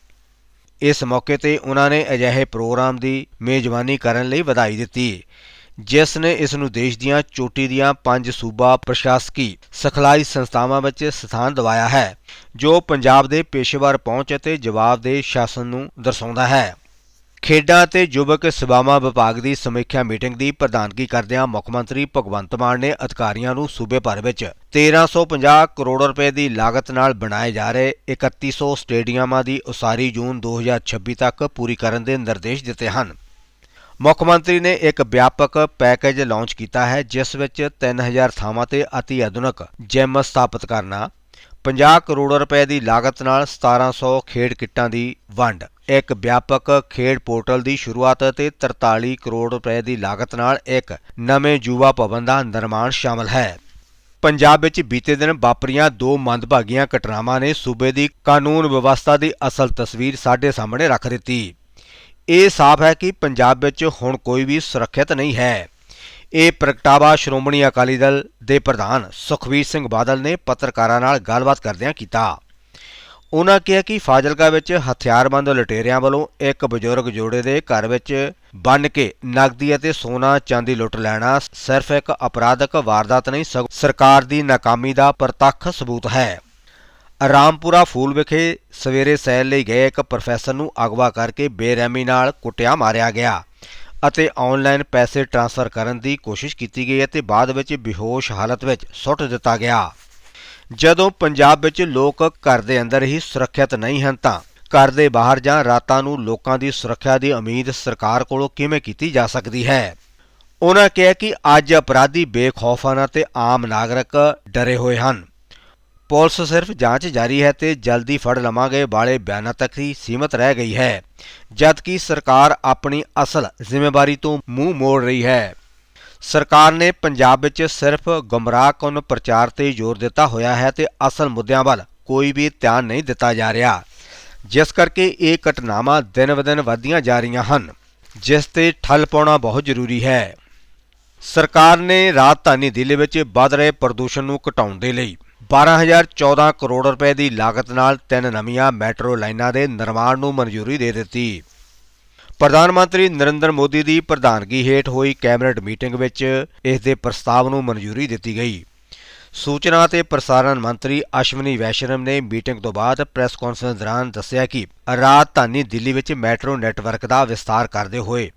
ਇਸ ਮੌਕੇ ਤੇ ਉਹਨਾਂ ਨੇ ਅਜਿਹੇ ਪ੍ਰੋਗਰਾਮ ਦੀ ਮੇਜ਼ਬਾਨੀ ਕਰਨ ਲਈ ਵਧਾਈ ਦਿੱਤੀ, ਜਿਸ ਨੇ ਇਸ ਨੂੰ ਦੇਸ਼ ਦੀਆਂ ਚੋਟੀ ਦੀਆਂ ਪੰਜ ਸੂਬਾ ਪ੍ਰਸ਼ਾਸਕੀ ਸਿਖਲਾਈ ਸੰਸਥਾਵਾਂ ਵਿੱਚ ਸਥਾਨ ਦਿਵਾਇਆ ਹੈ, ਜੋ ਪੰਜਾਬ ਦੇ ਪੇਸ਼ੇਵਰ ਪਹੁੰਚ ਅਤੇ ਜਵਾਬਦੇਹ ਸ਼ਾਸਨ ਨੂੰ ਦਰਸਾਉਂਦਾ ਹੈ। ਖੇਡਾਂ ਅਤੇ ਯੁਵਕ ਸੇਵਾਵਾਂ ਵਿਭਾਗ ਦੀ ਸਮੀਖਿਆ ਮੀਟਿੰਗ ਦੀ ਪ੍ਰਧਾਨਗੀ ਕਰਦਿਆਂ ਮੁੱਖ ਮੰਤਰੀ ਭਗਵੰਤ ਮਾਨ ਨੇ ਅਧਿਕਾਰੀਆਂ ਨੂੰ ਸੂਬੇ ਭਰ ਵਿੱਚ 1350 ਕਰੋੜ ਰੁਪਏ ਦੀ ਲਾਗਤ ਨਾਲ ਬਣਾਏ ਜਾ ਰਹੇ 3100 ਸਟੇਡੀਅਮਾਂ ਦੀ ਉਸਾਰੀ ਜੂਨ 2026 ਤੱਕ ਪੂਰੀ ਕਰਨ ਦੇ ਨਿਰਦੇਸ਼ ਦਿੱਤੇ ਹਨ। ਮੁੱਖ ਮੰਤਰੀ ਨੇ ਇੱਕ ਵਿਆਪਕ ਪੈਕੇਜ ਲਾਂਚ ਕੀਤਾ ਹੈ, ਜਿਸ ਵਿੱਚ 3000 ਥਾਵਾਂ ਤੇ ਅਤੀ ਆਧੁਨਿਕ ਜਿਮ ਸਥਾਪਿਤ ਕਰਨਾ 50 ਕਰੋੜ ਰੁਪਏ ਦੀ ਲਾਗਤ ਨਾਲ 1700 ਖੇਡ ਕਿੱਟਾਂ ਦੀ ਵੰਡ ਇੱਕ ਵਿਆਪਕ ਖੇਡ ਪੋਰਟਲ ਦੀ ਸ਼ੁਰੂਆਤ ਅਤੇ 43 ਕਰੋੜ ਰੁਪਏ ਦੀ ਲਾਗਤ ਨਾਲ ਇੱਕ ਨਵੇਂ ਯੁਵਾ ਭਵਨ ਦਾ ਨਿਰਮਾਣ ਸ਼ਾਮਲ ਹੈ। ਪੰਜਾਬ ਵਿੱਚ ਬੀਤੇ ਦਿਨ ਵਾਪਰੀਆਂ ਦੋ ਮੰਦਭਾਗੀਆਂ ਘਟਨਾਵਾਂ ਨੇ ਸੂਬੇ ਦੀ ਕਾਨੂੰਨ ਵਿਵਸਥਾ ਦੀ ਅਸਲ ਤਸਵੀਰ ਸਾਡੇ ਸਾਹਮਣੇ ਰੱਖ ਦਿੱਤੀ। ਇਹ ਸਾਫ਼ ਹੈ ਕਿ ਪੰਜਾਬ ਵਿੱਚ ਹੁਣ ਕੋਈ ਵੀ ਸੁਰੱਖਿਅਤ ਨਹੀਂ ਹੈ। ਇਹ ਪ੍ਰਗਟਾਵਾ ਸ਼੍ਰੋਮਣੀ ਅਕਾਲੀ ਦਲ ਦੇ ਪ੍ਰਧਾਨ ਸੁਖਵੀਰ ਸਿੰਘ ਬਾਦਲ ਨੇ ਪੱਤਰਕਾਰਾਂ ਨਾਲ ਗੱਲਬਾਤ ਕਰਦਿਆਂ ਕੀਤਾ। ਉਹਨਾਂ ਕਿਹਾ ਕਿ ਫਾਜ਼ਿਲਕਾ ਵਿੱਚ ਹਥਿਆਰਬੰਦ ਲੁਟੇਰਿਆਂ ਵੱਲੋਂ ਇੱਕ ਬਜ਼ੁਰਗ ਜੋੜੇ ਦੇ ਘਰ ਵਿੱਚ ਬੰਨ ਕੇ ਨਕਦੀ ਅਤੇ ਸੋਨਾ ਚਾਂਦੀ ਲੁੱਟ ਲੈਣਾ ਸਿਰਫ ਇੱਕ ਅਪਰਾਧਕ ਵਾਰਦਾਤ ਨਹੀਂ, ਸਗੋਂ ਸਰਕਾਰ ਦੀ ਨਾਕਾਮੀ ਦਾ ਪ੍ਰਤੱਖ ਸਬੂਤ ਹੈ। ਰਾਮਪੁਰਾ ਫੂਲ ਵਿਖੇ ਸਵੇਰੇ ਸੈਰ ਲਈ ਗਏ ਇੱਕ ਪ੍ਰੋਫੈਸਰ ਨੂੰ ਅਗਵਾ ਕਰਕੇ ਬੇਰਹਿਮੀ ਨਾਲ ਕੁੱਟਿਆ ਮਾਰਿਆ ਗਿਆ ਅਤੇ ਆਨਲਾਈਨ ਪੈਸੇ ਟ੍ਰਾਂਸਫਰ ਕਰਨ ਦੀ ਕੋਸ਼ਿਸ਼ ਕੀਤੀ ਗਈ ਅਤੇ ਬਾਅਦ ਵਿੱਚ ਬੇਹੋਸ਼ ਹਾਲਤ ਵਿੱਚ ਸੁੱਟ ਦਿੱਤਾ ਗਿਆ। ਜਦੋਂ ਪੰਜਾਬ ਵਿੱਚ ਲੋਕ ਘਰ ਦੇ ਅੰਦਰ ਹੀ ਸੁਰੱਖਿਅਤ ਨਹੀਂ ਹਨ ਤਾਂ ਘਰ ਦੇ ਬਾਹਰ ਜਾਂ ਰਾਤਾਂ ਨੂੰ ਲੋਕਾਂ ਦੀ ਸੁਰੱਖਿਆ ਦੀ ਉਮੀਦ ਸਰਕਾਰ ਕੋਲੋਂ ਕਿਵੇਂ ਕੀਤੀ ਜਾ ਸਕਦੀ ਹੈ? ਉਹਨਾਂ ਕਿਹਾ ਕਿ ਅੱਜ ਅਪਰਾਧੀ ਬੇਖੌਫ ਹਨ ਅਤੇ ਆਮ ਨਾਗਰਿਕ ਡਰੇ ਹੋਏ ਹਨ। ਪੁਲਿਸ ਸਿਰਫ ਜਾਂਚ ਜਾਰੀ ਹੈ ਤੇ ਜਲਦੀ ਫੜ ਲਵਾਂਗੇ ਵਾਲੇ ਬਿਆਨਾਂ ਤੱਕ ਹੀ ਸੀਮਤ ਰਹਿ ਗਈ ਹੈ, ਜਦਕਿ ਸਰਕਾਰ ਆਪਣੀ ਅਸਲ ਜ਼ਿੰਮੇਵਾਰੀ ਤੋਂ ਮੂੰਹ ਮੋੜ ਰਹੀ ਹੈ। ਸਰਕਾਰ ਨੇ ਪੰਜਾਬ ਵਿੱਚ ਸਿਰਫ ਗੁੰਮਰਾਹਕੁਨ ਪ੍ਰਚਾਰ ਤੇ ਜ਼ੋਰ ਦਿੱਤਾ ਹੋਇਆ ਹੈ ਤੇ ਅਸਲ ਮੁੱਦਿਆਂ ਵੱਲ ਕੋਈ ਵੀ ਧਿਆਨ ਨਹੀਂ ਦਿੱਤਾ ਜਾ ਰਿਹਾ। ਜਿਸ ਕਰਕੇ ਇਹ ਘਟਨਾਵਾਂ ਦਿਨ-ਵਦਿਨ ਵਧਦੀਆਂ ਜਾ ਰਹੀਆਂ ਹਨ, ਜਿਸ ਤੇ ਠੱਲ ਪਾਉਣਾ ਬਹੁਤ ਜ਼ਰੂਰੀ ਹੈ। ਸਰਕਾਰ ਨੇ ਰਾਜਧਾਨੀ ਦਿੱਲੀ ਵਿੱਚ ਵੱਧ ਰਹੇ ਪ੍ਰਦੂਸ਼ਣ ਨੂੰ ਘਟਾਉਣ ਦੇ ਲਈ 12014 ਕਰੋੜ ਰੁਪਏ ਦੀ ਲਾਗਤ ਨਾਲ ਤਿੰਨ ਨਵੀਆਂ ਮੈਟਰੋ ਲਾਈਨਾਂ ਦੇ ਨਿਰਮਾਣ ਨੂੰ ਮਨਜ਼ੂਰੀ ਦੇ ਦਿੱਤੀ। ਪ੍ਰਧਾਨ ਮੰਤਰੀ ਨਰਿੰਦਰ ਮੋਦੀ ਦੀ ਪ੍ਰਧਾਨਗੀ ਹੇਠ ਹੋਈ ਕੈਬਨਿਟ ਮੀਟਿੰਗ ਵਿੱਚ ਇਸ ਦੇ ਪ੍ਰਸਤਾਵ ਨੂੰ ਮਨਜ਼ੂਰੀ ਦਿੱਤੀ ਗਈ। ਸੂਚਨਾ ਤੇ ਪ੍ਰਸਾਰਣ ਮੰਤਰੀ ਅਸ਼ਵਨੀ ਵੈਸ਼ਨਵ ਨੇ ਮੀਟਿੰਗ ਤੋਂ ਬਾਅਦ ਪ੍ਰੈਸ ਕਾਨਫਰੰਸ ਦੌਰਾਨ ਦੱਸਿਆ ਕਿ ਰਾਜਧਾਨੀ ਦਿੱਲੀ ਵਿੱਚ ਮੈਟਰੋ ਨੈਟਵਰਕ ਦਾ ਵਿਸਤਾਰ ਕਰਦੇ ਹੋਏ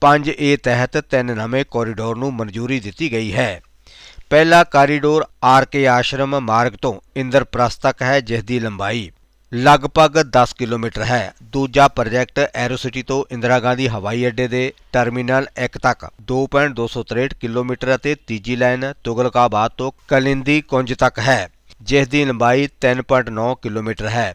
5A ਤਹਿਤ ਤਿੰਨ ਨਵੇਂ ਕੋਰੀਡੋਰ ਨੂੰ ਮਨਜ਼ੂਰੀ ਦਿੱਤੀ ਗਈ ਹੈ। ਪਹਿਲਾ ਕਾਰੀਡੋਰ ਆਰ ਕੇ ਆਸ਼ਰਮ ਮਾਰਗ ਤੋਂ ਇੰਦਰਪ੍ਰਸਥ ਤੱਕ ਹੈ, ਜਿਸ ਦੀ ਲੰਬਾਈ ਲਗਭਗ 10 ਕਿਲੋਮੀਟਰ ਹੈ। ਦੂਜਾ ਪ੍ਰੋਜੈਕਟ ਐਰੋਸਿਟੀ ਤੋਂ ਇੰਦਰਾ ਗਾਂਧੀ ਹਵਾਈ ਅੱਡੇ ਦੇ ਟਰਮੀਨਲ 1 ਤੱਕ। 2.263 ਕਿਲੋਮੀਟਰ ਅਤੇ ਤੀਜੀ ਲਾਈਨ ਤੁਗਲਕਾਬਾਦ ਤੋਂ ਕਲਿੰਦੀ ਕੁੰਜ ਤੱਕ ਹੈ ਜਿਸ ਦੀ ਲੰਬਾਈ 3.9 ਕਿਲੋਮੀਟਰ ਹੈ।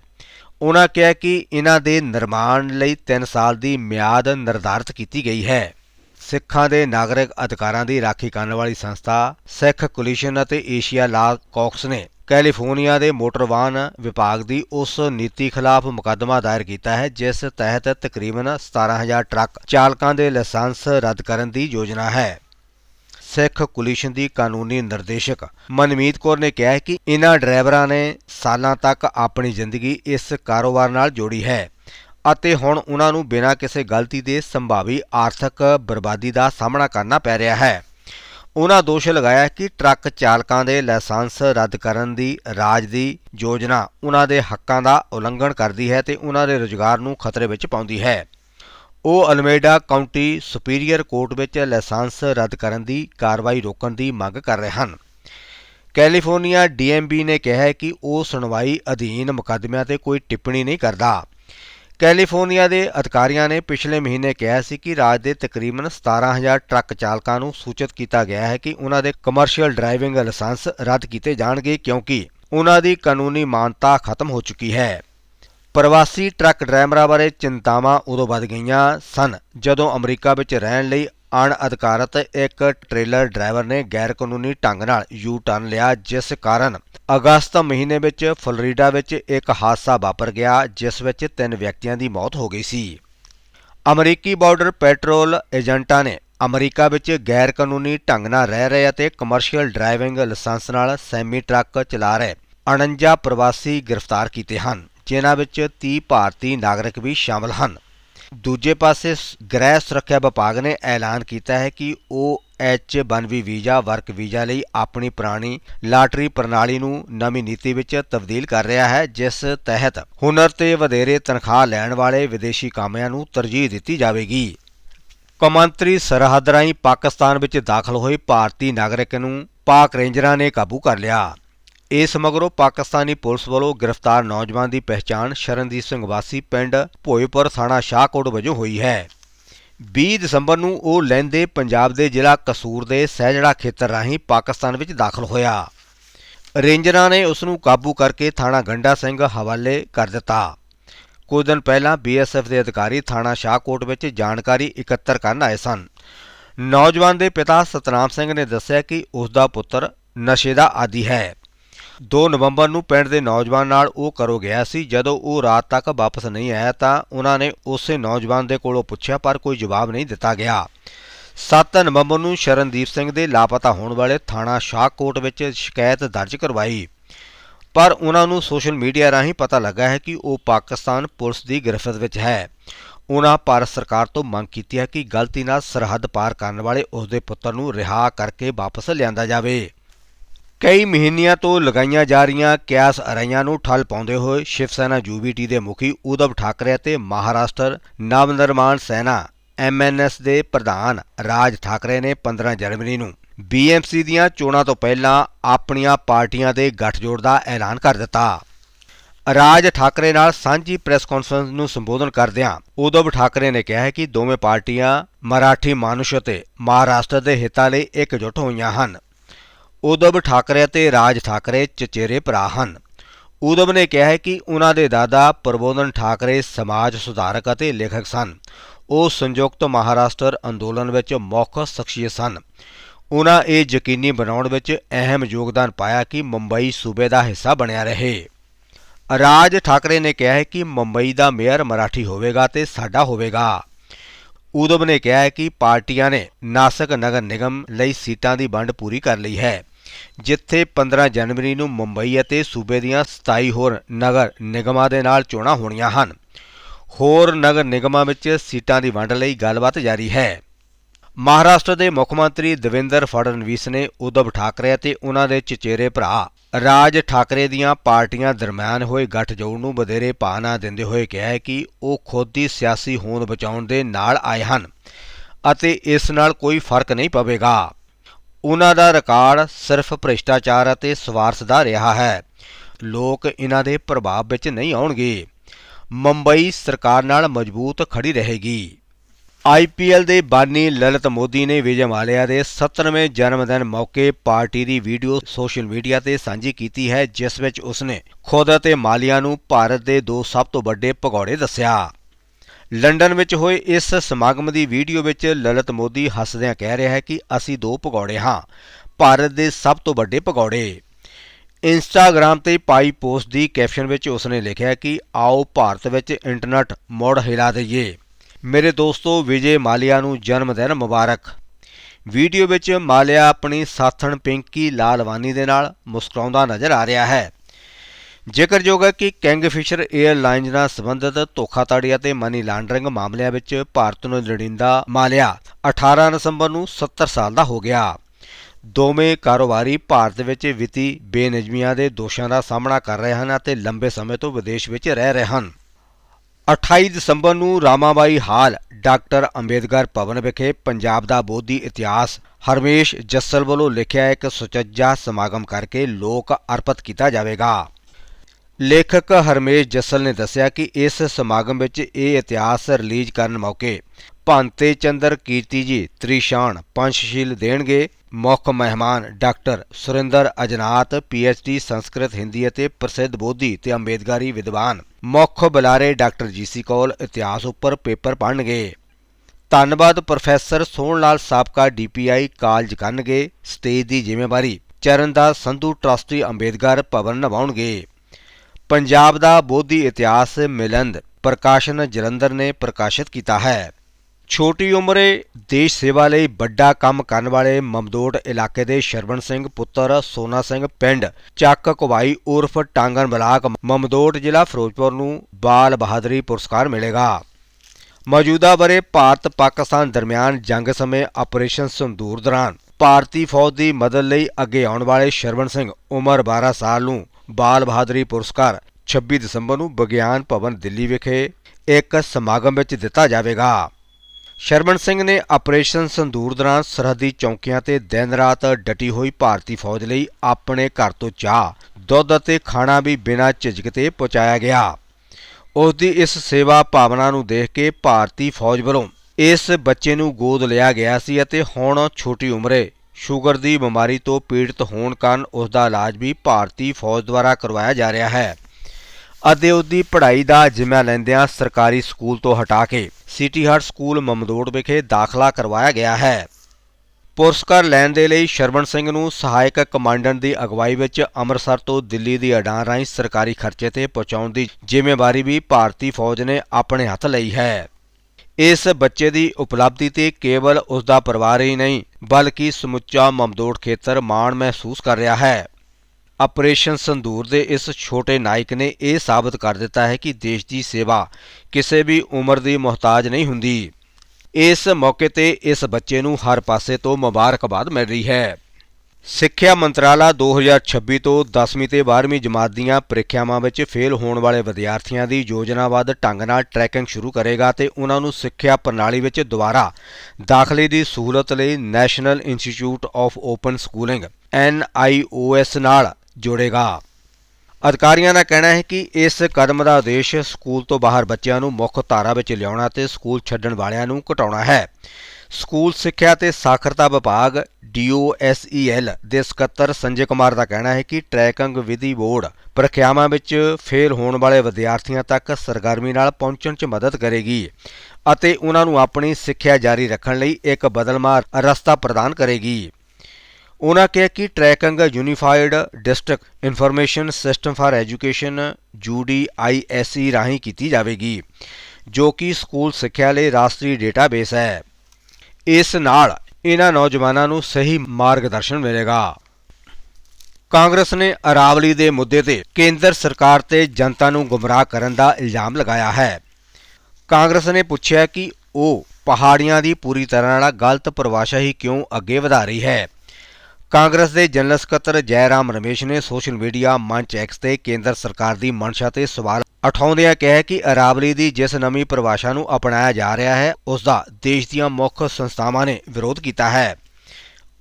ਉਹਨਾਂ ਕਿਹਾ ਕਿ ਇਹਨਾਂ ਦੇ ਨਿਰਮਾਣ ਲਈ 3 ਸਾਲ ਦੀ ਮਿਆਦ ਨਿਰਧਾਰਤ ਕੀਤੀ ਗਈ ਹੈ। ਸਿੱਖਾਂ ਦੇ ਨਾਗਰਿਕ ਅਧਿਕਾਰਾਂ ਦੀ ਰਾਖੀ ਕਰਨ ਵਾਲੀ ਸੰਸਥਾ ਸਿੱਖ ਕੋਲੀਸ਼ਨ ਅਤੇ ਏਸ਼ੀਆ ਲਾ ਕੌਕਸ ਨੇ ਕੈਲੀਫੋਰਨੀਆ ਦੇ ਮੋਟਰ ਵਾਹਨ ਵਿਭਾਗ ਦੀ ਉਸ ਨੀਤੀ ਖਿਲਾਫ ਮੁਕੱਦਮਾ ਦਾਇਰ ਕੀਤਾ ਹੈ, ਜਿਸ ਤਹਿਤ ਤਕਰੀਬਨ 17000 ਟਰੱਕ ਚਾਲਕਾਂ ਦੇ ਲਾਇਸੈਂਸ ਰੱਦ ਕਰਨ ਦੀ ਯੋਜਨਾ ਹੈ। ਸਿੱਖ ਕੁਲੀਸ਼ਨ ਦੀ ਕਾਨੂੰਨੀ ਨਿਰਦੇਸ਼ਕ ਮਨਮੀਤ ਕੌਰ ਨੇ ਕਿਹਾ ਕਿ ਇਨ੍ਹਾਂ ਡਰਾਈਵਰਾਂ ਨੇ ਸਾਲਾਂ ਤੱਕ ਆਪਣੀ ਜ਼ਿੰਦਗੀ ਇਸ ਕਾਰੋਬਾਰ ਨਾਲ ਜੋੜੀ ਹੈ ਅਤੇ ਹੁਣ ਉਹਨਾਂ ਨੂੰ ਬਿਨਾਂ ਕਿਸੇ ਗਲਤੀ ਦੇ ਸੰਭਾਵੀ ਆਰਥਿਕ ਬਰਬਾਦੀ ਦਾ ਸਾਹਮਣਾ ਕਰਨਾ ਪੈ ਰਿਹਾ ਹੈ। ਉਹਨਾਂ ਦੋਸ਼ ਲਗਾਇਆ ਕਿ ਟਰੱਕ ਚਾਲਕਾਂ ਦੇ ਲਾਇਸੈਂਸ ਰੱਦ ਕਰਨ ਦੀ ਰਾਜ ਦੀ ਯੋਜਨਾ ਉਹਨਾਂ ਦੇ ਹੱਕਾਂ ਦਾ ਉਲੰਘਣ ਕਰਦੀ ਹੈ ਤੇ ਉਹਨਾਂ ਦੇ ਰੁਜ਼ਗਾਰ ਨੂੰ ਖਤਰੇ ਵਿੱਚ ਪਾਉਂਦੀ ਹੈ। ਉਹ ਅਲਮੇਡਾ ਕਾਉਂਟੀ ਸੁਪੀਰੀਅਰ ਕੋਰਟ ਵਿੱਚ ਲਾਇਸੈਂਸ ਰੱਦ ਕਰਨ ਦੀ ਕਾਰਵਾਈ ਰੋਕਣ ਦੀ ਮੰਗ ਕਰ ਰਹੇ ਹਨ। ਕੈਲੀਫੋਰਨੀਆ ਡੀਐਮਬੀ ਨੇ ਕਿਹਾ ਹੈ ਕਿ ਉਹ ਸੁਣਵਾਈ ਅਧੀਨ ਮੁਕੱਦਮਿਆਂ ਤੇ ਕੋਈ ਟਿੱਪਣੀ ਨਹੀਂ ਕਰਦਾ। ਕੈਲੀਫੋਰਨੀਆ ਦੇ ਅਧਿਕਾਰੀਆਂ ਨੇ ਪਿਛਲੇ ਮਹੀਨੇ ਕਿਹਾ ਸੀ ਕਿ ਰਾਜ ਦੇ ਤਕਰੀਬਨ 17000 ਟਰੱਕ ਚਾਲਕਾਂ ਨੂੰ ਸੂਚਿਤ ਕੀਤਾ ਗਿਆ ਹੈ ਕਿ ਉਹਨਾਂ ਦੇ ਕਮਰਸ਼ੀਅਲ ਡਰਾਈਵਿੰਗ ਲਾਇਸੈਂਸ ਰੱਦ ਕੀਤੇ ਜਾਣਗੇ ਕਿਉਂਕਿ ਉਹਨਾਂ ਦੀ ਕਾਨੂੰਨੀ ਮਾਨਤਾ ਖਤਮ ਹੋ ਚੁੱਕੀ ਹੈ। ਪ੍ਰਵਾਸੀ ਟਰੱਕ ਡਰਾਈਵਰਾਂ ਬਾਰੇ ਚਿੰਤਾਵਾਂ ਉਦੋਂ ਵੱਧ ਗਈਆਂ ਸਨ ਜਦੋਂ ਅਮਰੀਕਾ ਵਿੱਚ ਰਹਿਣ ਲਈ ਅਣਅਧਿਕਾਰਤ ਇੱਕ ਟ੍ਰੇਲਰ ਡਰਾਈਵਰ ਨੇ ਗੈਰ ਕਾਨੂੰਨੀ ਢੰਗ ਨਾਲ ਯੂ ਟਰਨ ਲਿਆ, ਜਿਸ ਕਾਰਨ ਅਗਸਤ ਮਹੀਨੇ ਵਿੱਚ ਫਲੋਰੀਡਾ ਵਿੱਚ ਇੱਕ ਹਾਦਸਾ ਵਾਪਰ ਗਿਆ, ਜਿਸ ਵਿੱਚ ਤਿੰਨ ਵਿਅਕਤੀਆਂ ਦੀ ਮੌਤ ਹੋ ਗਈ ਸੀ। ਅਮਰੀਕੀ ਬਾਰਡਰ ਪੈਟਰੋਲ ਏਜੰਟਾਂ ਨੇ ਅਮਰੀਕਾ ਵਿੱਚ ਗੈਰ ਕਾਨੂੰਨੀ ਢੰਗ ਨਾਲ ਰਹਿ ਰਹੇ ਅਤੇ ਕਮਰਸ਼ੀਅਲ ਡਰਾਈਵਿੰਗ ਲਾਇਸੈਂਸ ਨਾਲ ਸੈਮੀ ਟਰੱਕ ਚਲਾ ਰਹੇ 49 ਪ੍ਰਵਾਸੀ ਗ੍ਰਿਫਤਾਰ ਕੀਤੇ ਹਨ, ਜਿਨ੍ਹਾਂ ਵਿੱਚ 30 ਭਾਰਤੀ ਨਾਗਰਿਕ ਵੀ ਸ਼ਾਮਲ ਹਨ। ਦੂਜੇ ਪਾਸੇ ਗ੍ਰਹਿ ਸੁਰੱਖਿਆ ਵਿਭਾਗ ਨੇ ਐਲਾਨ ਕੀਤਾ ਹੈ ਕਿ ਉਹ H1B ਵੀਜ਼ਾ, ਵਰਕ ਵੀਜ਼ਾ ਲਈ ਆਪਣੀ ਪੁਰਾਣੀ ਲਾਟਰੀ ਪ੍ਰਣਾਲੀ ਨੂੰ ਨਵੀਂ ਨੀਤੀ ਵਿੱਚ ਤਬਦੀਲ ਕਰ ਰਿਹਾ ਹੈ, ਜਿਸ ਤਹਿਤ ਹੁਨਰ ਤੇ ਵਧੇਰੇ ਤਨਖਾਹ ਲੈਣ ਵਾਲੇ ਵਿਦੇਸ਼ੀ ਕਾਮਿਆਂ ਨੂੰ ਤਰਜੀਹ ਦਿੱਤੀ ਜਾਵੇਗੀ। ਕੌਮਾਂਤਰੀ ਸਰਹੱਦ ਰਾਹੀਂ ਪਾਕਿਸਤਾਨ ਵਿੱਚ ਦਾਖਲ ਹੋਏ ਭਾਰਤੀ ਨਾਗਰਿਕ ਨੂੰ ਪਾਕ ਰੇਂਜਰਾਂ ਨੇ ਕਾਬੂ ਕਰ ਲਿਆ। ਇਸ ਮਗਰੋਂ ਪਾਕਿਸਤਾਨੀ ਪੁਲਿਸ ਵੱਲੋਂ ਗ੍ਰਿਫਤਾਰ ਨੌਜਵਾਨ ਦੀ ਪਹਿਚਾਣ ਸ਼ਰਨਦੀਪ ਸਿੰਘ ਵਾਸੀ ਪਿੰਡ ਭੋਏਪੁਰ ਥਾਣਾ ਸ਼ਾਹਕੋਟ ਵਜੋਂ ਹੋਈ ਹੈ। 20 ਦਸੰਬਰ ਨੂੰ ਉਹ ਲਹਿੰਦੇ ਪੰਜਾਬ ਦੇ ਜ਼ਿਲ੍ਹਾ ਕਸੂਰ ਦੇ ਸਹਿਜੜਾ ਖੇਤਰ ਰਾਹੀਂ ਪਾਕਿਸਤਾਨ ਵਿੱਚ ਦਾਖਲ ਹੋਇਆ। ਰੇਂਜਰਾਂ ਨੇ ਉਸ ਨੂੰ ਕਾਬੂ ਕਰਕੇ ਥਾਣਾ ਗੰਡਾ ਸਿੰਘ ਹਵਾਲੇ ਕਰ ਦਿੱਤਾ। ਕੁਝ ਦਿਨ ਪਹਿਲਾਂ ਬੀਐਸਐਫ ਦੇ ਅਧਿਕਾਰੀ ਥਾਣਾ ਸ਼ਾਹਕੋਟ ਵਿੱਚ ਜਾਣਕਾਰੀ ਇਕੱਤਰ ਕਰਨ ਆਏ ਸਨ। ਨੌਜਵਾਨ ਦੇ ਪਿਤਾ ਸਤਨਾਮ ਸਿੰਘ ਨੇ ਦੱਸਿਆ ਕਿ ਉਸ ਦਾ ਪੁੱਤਰ ਨਸ਼ੇ ਦਾ ਆਦੀ ਹੈ। 2 ਨਵੰਬਰ ਨੂੰ ਪਿੰਡ ਦੇ ਨੌਜਵਾਨ ਨਾਲ ਉਹ ਕਰੋ ਗਿਆ ਸੀ। ਜਦੋਂ ਉਹ ਰਾਤ ਤੱਕ ਵਾਪਸ ਨਹੀਂ ਆਇਆ ਤਾਂ ਉਹਨਾਂ ਨੇ ਉਸੇ ਨੌਜਵਾਨ ਦੇ ਕੋਲੋਂ ਪੁੱਛਿਆ, ਪਰ ਕੋਈ ਜਵਾਬ ਨਹੀਂ ਦਿੱਤਾ ਗਿਆ। 7 ਨਵੰਬਰ ਨੂੰ ਸ਼ਰਨਦੀਪ ਸਿੰਘ ਦੇ ਲਾਪਤਾ ਹੋਣ ਵਾਲੇ ਥਾਣਾ ਸ਼ਾਹਕੋਟ ਵਿੱਚ ਸ਼ਿਕਾਇਤ ਦਰਜ ਕਰਵਾਈ। ਪਰ ਉਹਨਾਂ ਨੂੰ ਸੋਸ਼ਲ ਮੀਡੀਆ ਰਾਹੀਂ ਪਤਾ ਲੱਗਾ ਹੈ ਕਿ ਉਹ ਪਾਕਿਸਤਾਨ ਪੁਲਿਸ ਦੀ ਗ੍ਰਿਫਤ ਵਿੱਚ ਹੈ। ਉਹਨਾਂ ਭਾਰਤ ਸਰਕਾਰ ਤੋਂ ਮੰਗ ਕੀਤੀ ਹੈ ਕਿ ਗਲਤੀ ਨਾਲ ਸਰਹੱਦ ਪਾਰ ਕਰਨ ਵਾਲੇ ਉਸ ਦੇ ਪੁੱਤਰ ਨੂੰ ਰਿਹਾ ਕਰਕੇ ਵਾਪਸ ਲਿਆਂਦਾ ਜਾਵੇ। ਕਈ ਮਹੀਨਿਆਂ ਤੋਂ ਲਗਾਈਆਂ ਜਾ ਰਹੀਆਂ ਕਿਆਸ ਅਰਾਈਆਂ ਨੂੰ ਠੱਲ ਪਾਉਂਦੇ ਹੋਏ ਸ਼ਿਵ ਸੈਨਾ ਯੂਬੀਟੀ ਦੇ ਮੁਖੀ ਉਦਵ ਠਾਕਰੇ ਅਤੇ ਮਹਾਰਾਸ਼ਟਰ ਨਵ ਨਿਰਮਾਣ ਸੈਨਾ ਐਮਐਨਐਸ ਦੇ ਪ੍ਰਧਾਨ ਰਾਜ ਠਾਕਰੇ ਨੇ 15 ਜਨਵਰੀ ਨੂੰ ਬੀਐਮਸੀ ਦੀਆਂ ਚੋਣਾਂ ਤੋਂ ਪਹਿਲਾਂ ਆਪਣੀਆਂ ਪਾਰਟੀਆਂ ਦੇ ਗੱਠਜੋੜ ਦਾ ਐਲਾਨ ਕਰ ਦਿੱਤਾ। ਰਾਜ ਠਾਕਰੇ ਨਾਲ ਸਾਂਝੀ ਪ੍ਰੈਸ ਕਾਨਫਰੰਸ ਨੂੰ ਸੰਬੋਧਨ ਕਰਦਿਆਂ ਉद्धਵ ਠਾਕਰੇ ਨੇ ਕਿਹਾ ਕਿ ਦੋਵੇਂ ਪਾਰਟੀਆਂ ਮਰਾਠੀ ਮਾਨੁਸ਼ ਅਤੇ ਮਹਾਰਾਸ਼ਟਰ ਦੇ ਹਿੱਤਾਂ ਲਈ ਇਕਜੁੱਟ ਹੋਈਆਂ ਹਨ। ਉਦਵ ਠਾਕਰੇ ਅਤੇ ਰਾਜ ਠਾਕਰੇ ਚਚੇਰੇ ਭਰਾ ਹਨ। ਉਦਵ ਨੇ ਕਿਹਾ ਹੈ ਕਿ ਉਹਨਾਂ ਦੇ ਦਾਦਾ ਪ੍ਰਬੋਧਨ ਠਾਕਰੇ ਸਮਾਜ ਸੁਧਾਰਕ ਅਤੇ ਲੇਖਕ ਸਨ। ਉਹ ਸੰਯੁਕਤ ਮਹਾਰਾਸ਼ਟਰ ਅੰਦੋਲਨ ਵਿੱਚ ਮੁੱਖ ਸ਼ਖਸੀਅਤ ਸਨ। ਉਹਨਾਂ ਇਹ ਯਕੀਨੀ ਬਣਾਉਣ ਵਿੱਚ ਅਹਿਮ ਯੋਗਦਾਨ ਪਾਇਆ ਕਿ ਮੁੰਬਈ ਸੂਬੇ ਦਾ ਹਿੱਸਾ ਬਣਿਆ ਰਹੇ। ਰਾਜ ਠਾਕਰੇ ਨੇ ਕਿਹਾ ਹੈ ਕਿ ਮੁੰਬਈ ਦਾ ਮੇਅਰ ਮਰਾਠੀ ਹੋਵੇਗਾ ਤੇ ਸਾਡਾ ਹੋਵੇਗਾ। ਉਦਮ ਨੇ ਕਿਹਾ ਹੈ ਕਿ ਪਾਰਟੀਆਂ ਨੇ ਨਾਸਕ ਨਗਰ ਨਿਗਮ ਲਈ ਸੀਟਾਂ ਦੀ ਵੰਡ ਪੂਰੀ ਕਰ ਲਈ ਹੈ। ਜਿੱਥੇ 15 ਜਨਵਰੀ ਨੂੰ ਮੁੰਬਈ ਅਤੇ ਸੂਬੇ ਦੀਆਂ 27 ਹੋਰ ਨਗਰ ਨਿਗਮਾਂ ਦੇ ਨਾਲ ਚੋਣਾਂ ਹੋਣੀਆਂ ਹਨ। ਹੋਰ ਨਗਰ ਨਿਗਮਾਂ ਵਿੱਚ ਸੀਟਾਂ ਦੀ ਵੰਡ ਲਈ ਗੱਲਬਾਤ ਜਾਰੀ ਹੈ। ਮਹਾਰਾਸ਼ਟਰ ਦੇ ਮੁੱਖ ਮੰਤਰੀ ਦੇਵੇਂਦਰ ਫੜਨਵੀਸ ਨੇ ਉद्धਵ ਠਾਕਰੇ ਅਤੇ ਉਹਨਾਂ ਦੇ ਚਚੇਰੇ ਭਰਾ ਰਾਜ ਠਾਕਰੇ ਦੀਆਂ ਪਾਰਟੀਆਂ ਦਰਮਿਆਨ ਹੋਏ ਗੱਠਜੋੜ ਨੂੰ ਵਧੇਰੇ ਪਾਣਾ ਦਿੰਦੇ ਹੋਏ ਕਿਹਾ ਹੈ ਕਿ ਉਹ ਖੁਦ ਦੀ ਸਿਆਸੀ ਹੋਂਦ ਬਚਾਉਣ ਦੇ ਨਾਲ ਆਏ ਹਨ ਅਤੇ ਇਸ ਨਾਲ ਕੋਈ ਫ਼ਰਕ ਨਹੀਂ ਪਵੇਗਾ। ਉਹਨਾਂ ਦਾ ਰਿਕਾਰਡ ਸਿਰਫ ਭ੍ਰਿਸ਼ਟਾਚਾਰ ਅਤੇ ਸਵਾਰਥ ਦਾ ਰਿਹਾ ਹੈ। ਲੋਕ ਇਹਨਾਂ ਦੇ ਪ੍ਰਭਾਵ ਵਿੱਚ ਨਹੀਂ ਆਉਣਗੇ। ਮੁੰਬਈ ਸਰਕਾਰ ਨਾਲ ਮਜ਼ਬੂਤ ਖੜੀ ਰਹੇਗੀ। ਆਈਪੀਐਲ ਦੇ ਬਾਨੀ ਲਲਿਤ ਮੋਦੀ ਨੇ ਵਿਜੇ ਮਾਲਿਆ ਦੇ 70ਵੇਂ ਜਨਮ ਦਿਨ ਮੌਕੇ ਪਾਰਟੀ ਦੀ ਵੀਡੀਓ ਸੋਸ਼ਲ ਮੀਡੀਆ ਤੇ ਸਾਂਝੀ ਕੀਤੀ ਹੈ, ਜਿਸ ਵਿੱਚ ਉਸਨੇ ਖੁਦ ਅਤੇ ਮਾਲਿਆ ਨੂੰ ਭਾਰਤ ਦੇ ਦੋ ਸਭ ਤੋਂ ਵੱਡੇ ਭਗੌੜੇ ਦੱਸਿਆ। ਲੰਡਨ ਵਿੱਚ ਹੋਏ ਇਸ ਸਮਾਗਮ ਦੀ ਵੀਡੀਓ ਵਿੱਚ ਲਲਿਤ ਮੋਦੀ ਹੱਸਦਿਆਂ ਕਹਿ ਰਿਹਾ ਹੈ ਕਿ ਅਸੀਂ ਦੋ ਪਕੌੜੇ ਹਾਂ। ਭਾਰਤ ਦੇ ਸਭ ਤੋਂ ਵੱਡੇ ਪਕੌੜੇ। ਇੰਸਟਾਗ੍ਰam ਤੇ ਪਾਈ ਪੋਸਟ ਦੀ ਕੈਪਸ਼ਨ ਵਿੱਚ ਉਸਨੇ ਲਿਖਿਆ ਕਿ ਆਓ ਭਾਰਤ ਵਿੱਚ ਇੰਟਰਨੈਟ ਮੋੜ ਹਿਲਾ ਦਈਏ। ਮੇਰੇ ਦੋਸਤੋ, ਵਿਜੇ ਮਾਲਿਆ ਨੂੰ ਜਨਮ ਦਿਨ ਮੁਬਾਰਕ। ਵੀਡੀਓ ਵਿੱਚ ਮਾਲਿਆ ਆਪਣੀ ਸਾਥਣ ਪਿੰਕੀ ਲਾਲਵਾਨੀ ਦੇ ਨਾਲ ਮੁਸਕਰਾਉਂਦਾ ਨਜ਼ਰ ਆ ਰਿਹਾ ਹੈ। ਜ਼ਿਕਰਯੋਗ ਹੈ ਕਿ ਕਿੰਗਫਿਸ਼ਰ 에ਅਰਲਾਈਨਜ਼ ਨਾਲ ਸੰਬੰਧਿਤ ਧੋਖਾਧੜੀ ਅਤੇ ਮਨੀ ਲਾਂਡਰਿੰਗ ਮਾਮਲਿਆਂ ਵਿੱਚ ਭਾਰਤ ਨੂੰ ਲੜਿੰਦਾ ਮਾਲਿਆ 18 ਦਸੰਬਰ ਨੂੰ 70 ਸਾਲ ਦਾ ਹੋ ਗਿਆ। ਦੋਵੇਂ ਕਾਰੋਬਾਰੀ ਭਾਰਤ ਵਿੱਚ ਵਿੱਤੀ ਬੇਨਿਯਮੀਆਂ ਦੇ ਦੋਸ਼ਾਂ ਦਾ ਸਾਹਮਣਾ ਕਰ ਰਹੇ ਹਨ ਅਤੇ ਲੰਬੇ ਸਮੇਂ ਤੋਂ ਵਿਦੇਸ਼ ਵਿੱਚ ਰਹਿ ਰਹੇ ਹਨ। 28 ਦਸੰਬਰ ਨੂੰ ਰਾਮਾਬਾਈ ਹਾਲ ਡਾਕਟਰ ਅੰਬੇਦਕਰ ਭਵਨ ਵਿਖੇ ਪੰਜਾਬ ਦਾ ਬੋਧੀ ਇਤਿਹਾਸ ਹਰਮੇਸ਼ ਜੱਸਲ ਵੱਲੋਂ ਲਿਖਿਆ ਇੱਕ ਸੁਚੱਜਾ ਸਮਾਗਮ ਕਰਕੇ ਲੋਕ ਅਰਪਿਤ ਕੀਤਾ ਜਾਵੇਗਾ। ਲੇਖਕ ਹਰਮੇਸ਼ ਜੱਸਲ ਨੇ ਦੱਸਿਆ ਕਿ ਇਸ ਸਮਾਗਮ ਵਿੱਚ ਇਹ ਇਤਿਹਾਸ ਰਿਲੀਜ਼ ਕਰਨ ਮੌਕੇ ਭਾਂਤੇ ਚੰਦਰ ਕੀਰਤੀ ਜੀ ਤ੍ਰਿਸ਼ਾਨ ਪੰਚਸ਼ੀਲ ਦੇਣਗੇ। ਮੁੱਖ ਮਹਿਮਾਨ ਡਾਕਟਰ ਸੁਰਿੰਦਰ ਅਜਨਾਤ ਡੀ ਸੰਸਕ੍ਰਿਤ ਹਿੰਦੀ ਅਤੇ ਪ੍ਰਸਿੱਧ ਬੋਧੀ ਤੇ ਅੰਬੇਦਕਰੀ ਵਿਦਵਾਨ। ਮੁੱਖ ਬੁਲਾਰੇ ਡਾਕਟਰ ਜੀਸੀ ਕੌਲ ਇਤਿਹਾਸ ਉੱਪਰ ਪੇਪਰ ਪੜ੍ਹਨਗੇ। ਧੰਨਵਾਦ ਪ੍ਰੋਫੈਸਰ ਸੋਹਣ ਲਾਲ ਸਾਬਕਾ ਡੀਪੀਆਈ ਕਾਲਜ ਕਰਨਗੇ। ਸਟੇਜ ਦੀ ਜ਼ਿੰਮੇਵਾਰੀ ਚਰਨਦਾਸ ਸੰਧੂ ਟਰਸਟੀ ਅੰਬੇਦਕਰ ਭਵਨ ਨਿਭਾਉਣਗੇ। ਪੰਜਾਬ ਦਾ ਬੋਧੀ ਇਤਿਹਾਸ ਮਿਲੰਦ ਪ੍ਰਕਾਸ਼ਨ ਜਲੰਧਰ ਨੇ ਪ੍ਰਕਾਸ਼ਿਤ ਕੀਤਾ ਹੈ। ਛੋਟੀ ਉਮਰੇ ਦੇਸ਼ ਸੇਵਾ ਲਈ ਵੱਡਾ ਕੰਮ ਕਰਨ ਵਾਲੇ ਮਮਦੋਟ ਇਲਾਕੇ ਦੇ ਸ਼ਰਵਣ ਸਿੰਘ ਪੁੱਤਰ ਸੋਨਾ ਸਿੰਘ ਪਿੰਡ ਚੱਕ ਕੁਵਾਈ ਉਰਫ ਟਾਂਗਣ ਬਲਾਕ ਮਮਦੋਟ ਜ਼ਿਲ੍ਹਾ ਫਿਰੋਜ਼ਪੁਰ ਨੂੰ ਬਾਲ ਬਹਾਦਰੀ ਪੁਰਸਕਾਰ ਮਿਲੇਗਾ। ਮੌਜੂਦਾ ਬਰੇ ਭਾਰਤ ਪਾਕਿਸਤਾਨ ਦਰਮਿਆਨ ਜੰਗ ਸਮੇਂ ਆਪਰੇਸ਼ਨ ਸੰਦੂਰ ਦੌਰਾਨ ਭਾਰਤੀ ਫੌਜ ਦੀ ਮਦਦ ਲਈ ਅੱਗੇ ਆਉਣ ਵਾਲੇ ਸ਼ਰਵਣ ਸਿੰਘ ਉਮਰ 12 ਸਾਲ ਨੂੰ ਬਾਲ ਬਹਾਦਰੀ ਪੁਰਸਕਾਰ 26 ਦਸੰਬਰ ਨੂੰ ਵਿਗਿਆਨ ਭਵਨ ਦਿੱਲੀ ਵਿਖੇ ਇੱਕ ਸਮਾਗਮ ਵਿੱਚ ਦਿੱਤਾ ਜਾਵੇਗਾ। ਸ਼ਰਮਨ ਸਿੰਘ ਨੇ ਆਪਰੇਸ਼ਨ ਸੰਦੂਰ ਦੌਰਾਨ ਸਰਹੱਦੀ ਚੌਕੀਆਂ ਤੇ ਦਿਨ ਰਾਤ ਡਟੀ ਹੋਈ ਭਾਰਤੀ ਫੌਜ ਲਈ ਆਪਣੇ ਘਰ ਤੋਂ ਚਾਹ, ਦੁੱਧ ਅਤੇ ਖਾਣਾ ਵੀ ਬਿਨਾਂ ਝਿਜਕ ਤੇ ਪਹੁੰਚਾਇਆ ਗਿਆ। ਉਸ ਦੀ ਇਸ ਸੇਵਾ ਭਾਵਨਾ ਨੂੰ ਦੇਖ ਕੇ ਭਾਰਤੀ ਫੌਜ ਵੱਲੋਂ ਇਸ ਬੱਚੇ ਨੂੰ ਗੋਦ ਲਿਆ ਗਿਆ ਸੀ ਅਤੇ ਹੁਣ ਛੋਟੀ ਉਮਰੇ ਸ਼ੂਗਰ ਦੀ ਬਿਮਾਰੀ ਤੋਂ ਪੀੜਤ ਹੋਣ ਕਾਰਨ ਉਸ ਦਾ ਇਲਾਜ ਵੀ ਭਾਰਤੀ ਫੌਜ ਦੁਆਰਾ ਕਰਵਾਇਆ ਜਾ ਰਿਹਾ ਹੈ। ਅਤੇ ਉਸ ਦੀ ਪੜ੍ਹਾਈ ਦਾ ਜ਼ਿੰਮਾ ਲੈਂਦਿਆਂ ਸਰਕਾਰੀ ਸਕੂਲ ਤੋਂ ਹਟਾ ਕੇ ਸਿਟੀ ਹਾਰਟ ਸਕੂਲ ਮਮਦੋੜ ਵਿਖੇ ਦਾਖਲਾ ਕਰਵਾਇਆ ਗਿਆ ਹੈ। ਪੁਰਸਕਾਰ ਲੈਣ ਦੇ ਲਈ ਸ਼ਰਵਣ ਸਿੰਘ ਨੂੰ ਸਹਾਇਕ ਕਮਾਂਡੈਂਟ ਦੀ ਅਗਵਾਈ ਵਿੱਚ ਅੰਮ੍ਰਿਤਸਰ ਤੋਂ ਦਿੱਲੀ ਦੀ ਉਡਾਨ ਰਾਹੀਂ ਸਰਕਾਰੀ ਖਰਚੇ ਤੇ ਪਹੁੰਚਾਉਣ ਦੀ ਜ਼ਿੰਮੇਵਾਰੀ ਵੀ ਭਾਰਤੀ ਫੌਜ ਨੇ ਆਪਣੇ ਹੱਥ ਲਈ ਹੈ। ਇਸ ਬੱਚੇ ਦੀ ਉਪਲਬਧੀ ਤੇ ਕੇਵਲ ਉਸ ਦਾ ਪਰਿਵਾਰ ਹੀ ਨਹੀਂ, ਬਲਕਿ ਸਮੁੱਚਾ ਮਮਦੋੜ ਖੇਤਰ ਮਾਣ ਮਹਿਸੂਸ ਕਰ ਰਿਹਾ ਹੈ। ਆਪਰੇਸ਼ਨ ਸੰਦੂਰ ਦੇ ਇਸ ਛੋਟੇ ਨਾਇਕ ਨੇ ਇਹ ਸਾਬਤ ਕਰ ਦਿੱਤਾ ਹੈ ਕਿ ਦੇਸ਼ ਦੀ ਸੇਵਾ ਕਿਸੇ ਵੀ ਉਮਰ ਦੀ ਮੁਹਤਾਜ ਨਹੀਂ ਹੁੰਦੀ। ਇਸ ਮੌਕੇ ਤੇ ਇਸ ਬੱਚੇ ਨੂੰ ਹਰ ਪਾਸੇ ਤੋਂ ਮੁਬਾਰਕਬਾਦ ਮਿਲ ਰਹੀ ਹੈ। ਸਿੱਖਿਆ ਮੰਤਰਾਲਾ 2026 ਤੋਂ 10ਵੀਂ ਤੇ 12ਵੀਂ ਜਮਾਤ ਦੀਆਂ ਪ੍ਰੀਖਿਆਵਾਂ ਵਿੱਚ ਫੇਲ ਹੋਣ ਵਾਲੇ ਵਿਦਿਆਰਥੀਆਂ ਦੀ ਯੋਜਨਾਬੱਧ ਢੰਗ ਨਾਲ ਟਰੈਕਿੰਗ ਸ਼ੁਰੂ ਕਰੇਗਾ ਤੇ ਉਹਨਾਂ ਨੂੰ ਸਿੱਖਿਆ ਪ੍ਰਣਾਲੀ ਵਿੱਚ ਦੁਬਾਰਾ ਦਾਖਲੇ ਦੀ ਸਹੂਲਤ ਲਈ national institute of open schooling NIOS ਨਾਲ ਜੋੜੇਗਾ। ਅਧਿਕਾਰੀਆਂ ਦਾ ਕਹਿਣਾ ਹੈ ਕਿ ਇਸ ਕਦਮ ਦਾ ਉਦੇਸ਼ ਸਕੂਲ ਤੋਂ ਬਾਹਰ ਬੱਚਿਆਂ ਨੂੰ ਮੁੱਖ ਧਾਰਾ ਵਿੱਚ ਲਿਆਉਣਾ ਤੇ ਸਕੂਲ ਛੱਡਣ ਵਾਲਿਆਂ ਨੂੰ ਘਟਾਉਣਾ ਹੈ। ਸਕੂਲ ਸਿੱਖਿਆ ਤੇ ਸਾਖਰਤਾ ਵਿਭਾਗ DOSEL ਦੇ ਸਕੱਤਰ ਸੰਜੇ ਕੁਮਾਰ ਦਾ ਕਹਿਣਾ ਹੈ ਕਿ ਟਰੈਕਿੰਗ ਵਿਧੀ ਬੋਰਡ ਪ੍ਰੀਖਿਆਵਾਂ ਵਿੱਚ ਫੇਲ ਹੋਣ ਵਾਲੇ ਵਿਦਿਆਰਥੀਆਂ ਤੱਕ ਸਰਗਰਮੀ ਨਾਲ ਪਹੁੰਚਣ 'ਚ ਮਦਦ ਕਰੇਗੀ ਅਤੇ ਉਹਨਾਂ ਨੂੰ ਆਪਣੀ ਸਿੱਖਿਆ ਜਾਰੀ ਰੱਖਣ ਲਈ ਇੱਕ ਬਦਲਮਾਰ ਰਸਤਾ ਪ੍ਰਦਾਨ ਕਰੇਗੀ। ਉਹਨਾਂ ਕਿਹਾ ਕਿ tracking unified district information system for education UDISE ਰਾਹੀਂ ਕੀਤੀ ਜਾਵੇਗੀ, ਜੋ ਕਿ ਸਕੂਲ ਸਿੱਖਿਆ ਲਈ ਰਾਸ਼ਟਰੀ ਡੇਟਾਬੇਸ ਹੈ। ਇਸ ਨਾਲ ਇਹਨਾਂ ਨੌਜਵਾਨਾਂ ਨੂੰ ਸਹੀ ਮਾਰਗਦਰਸ਼ਨ ਮਿਲੇਗਾ। ਕਾਂਗਰਸ ਨੇ ਅਰਾਵਲੀ ਦੇ ਮੁੱਦੇ ਤੇ ਕੇਂਦਰ ਸਰਕਾਰ ਤੇ ਜਨਤਾ ਨੂੰ ਗੁੰਮਰਾਹ ਕਰਨ ਦਾ ਇਲਜ਼ਾਮ ਲਗਾਇਆ ਹੈ। ਕਾਂਗਰਸ ਨੇ ਪੁੱਛਿਆ ਕਿ ਉਹ ਪਹਾੜੀਆਂ ਦੀ ਪੂਰੀ ਤਰ੍ਹਾਂ ਨਾਲ ਗਲਤ ਪਰਿਭਾਸ਼ਾ ਹੀ ਕਿਉਂ ਅੱਗੇ ਵਧਾ ਰਹੀ ਹੈ। ਕਾਂਗਰਸ ਦੇ ਜਨਰਲ ਸਕੱਤਰ ਜੈਰਾਮ ਰਮੇਸ਼ ਨੇ ਸੋਸ਼ਲ ਮੀਡੀਆ ਮੰਚ ਐਕਸ ਤੇ ਕੇਂਦਰ ਸਰਕਾਰ ਦੀ ਮਨਸ਼ਾ ਤੇ ਸਵਾਲ ਉਠਾਉਂਦਿਆਂ ਕਿਹਾ ਕਿ ਅਰਾਵਲੀ ਦੀ ਜਿਸ ਨਵੀਂ ਪਰਿਭਾਸ਼ਾ ਨੂੰ ਅਪਣਾਇਆ ਜਾ ਰਿਹਾ ਹੈ ਉਸ ਦਾ ਦੇਸ਼ ਦੀਆਂ ਮੁੱਖ ਸੰਸਥਾਵਾਂ ਨੇ ਵਿਰੋਧ ਕੀਤਾ ਹੈ।